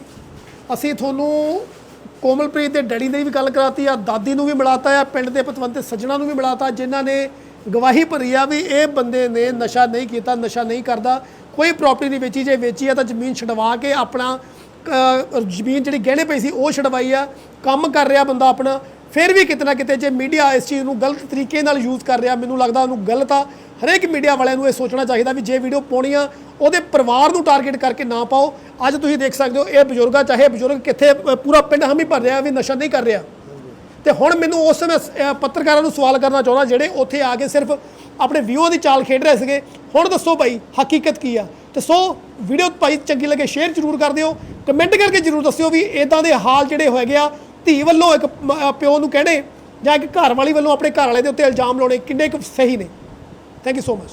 Speaker 4: ਅਸੀਂ ਤੁਹਾਨੂੰ ਕੋਮਲਪ੍ਰੀਤ ਦੇ ਡੈਡੀ ਦੀ ਵੀ ਗੱਲ ਕਰਾਤੀ, ਆ ਦਾਦੀ ਨੂੰ ਵੀ ਮਿਲਾਤਾ, ਆ ਪਿੰਡ ਦੇ ਪਤਵੰਤੇ ਸੱਜਣਾ ਨੂੰ ਵੀ ਮਿਲਾਤਾ, ਜਿਨ੍ਹਾਂ ਨੇ ਗਵਾਹੀ ਭਰੀ ਆ ਵੀ ਇਹ ਬੰਦੇ ਨੇ ਨਸ਼ਾ ਨਹੀਂ ਕੀਤਾ, ਨਸ਼ਾ ਨਹੀਂ ਕਰਦਾ, ਕੋਈ ਪ੍ਰਾਪਰਟੀ ਨਹੀਂ ਵੇਚੀ, ਜੇ ਵੇਚੀ ਆ ਤਾਂ ਜ਼ਮੀਨ ਛਡਵਾ ਕੇ ਆਪਣਾ ਜ਼ਮੀਨ ਜਿਹੜੀ ਗਹਿਣੇ ਪਈ ਸੀ, ਉਹ ਛਡਵਾਈ ਆ, ਕੰਮ ਕਰ ਰਿਹਾ ਬੰਦਾ ਆਪਣਾ, ਫਿਰ ਵੀ ਕਿਤੇ ਨਾ ਕਿਤੇ ਜੇ ਮੀਡੀਆ ਇਸ ਚੀਜ਼ ਨੂੰ ਗਲਤ ਤਰੀਕੇ ਨਾਲ ਯੂਜ਼ ਕਰ ਰਿਹਾ, ਮੈਨੂੰ ਲੱਗਦਾ ਉਹਨੂੰ ਗਲਤ ਆ ਹਰੇਕ ਮੀਡੀਆ ਵਾਲਿਆਂ ਨੂੰ ਇਹ ਸੋਚਣਾ ਚਾਹੀਦਾ ਵੀ ਜੇ ਵੀਡੀਓ ਪਾਉਣੀ ਆ, ਉਹਦੇ ਪਰਿਵਾਰ ਨੂੰ ਟਾਰਗੇਟ ਕਰਕੇ ਨਾ ਪਾਓ। ਅੱਜ ਤੁਸੀਂ ਦੇਖ ਸਕਦੇ ਹੋ, ਇਹ ਬਜ਼ੁਰਗਾ, ਚਾਹੇ ਬਜ਼ੁਰਗ ਕਿੱਥੇ ਪੂਰਾ ਪਿੰਡ ਹਮੀ ਭਰ ਰਿਹਾ ਵੀ ਨਸ਼ਾ ਨਹੀਂ ਕਰ ਰਿਹਾ। ਤੇ ਹੁਣ ਮੈਨੂੰ ਉਸ ਸਮੇਂ ਪੱਤਰਕਾਰਾਂ ਨੂੰ ਸਵਾਲ ਕਰਨਾ ਚਾਹੁੰਦਾ, ਜਿਹੜੇ ਉੱਥੇ ਆ ਕੇ ਸਿਰਫ ਆਪਣੇ ਵਿਊ ਦੀ ਚਾਲ ਖੇਡ ਰਹੇ ਸੀਗੇ। ਹੁਣ ਦੱਸੋ ਭਾਈ, ਹਕੀਕਤ ਕੀ ਆ? ਤੇ ਸੋ, ਵੀਡੀਓ ਭਾਈ ਚੰਗੀ ਲੱਗੇ ਸ਼ੇਅਰ ਜ਼ਰੂਰ ਕਰ ਦਿਓ। ਕਮੈਂਟ ਕਰਕੇ ਜ਼ਰੂਰ ਦੱਸਿਓ ਵੀ ਇਦਾਂ ਦੇ ਹਾਲ ਜਿਹੜੇ ਹੋਏ ਆ, ਧੀ ਵੱਲੋਂ ਇੱਕ ਪਿਓ ਨੂੰ ਕਹਿਣੇ ਜਾਂ ਇੱਕ ਘਰ ਵਾਲੀ ਵੱਲੋਂ ਆਪਣੇ ਘਰ ਵਾਲੇ ਦੇ ਉੱਤੇ ਇਲਜ਼ਾਮ ਲਾਉਣੇ ਕਿੰਨੇ ਕੁ ਸਹੀ ਨੇ? Thank you so much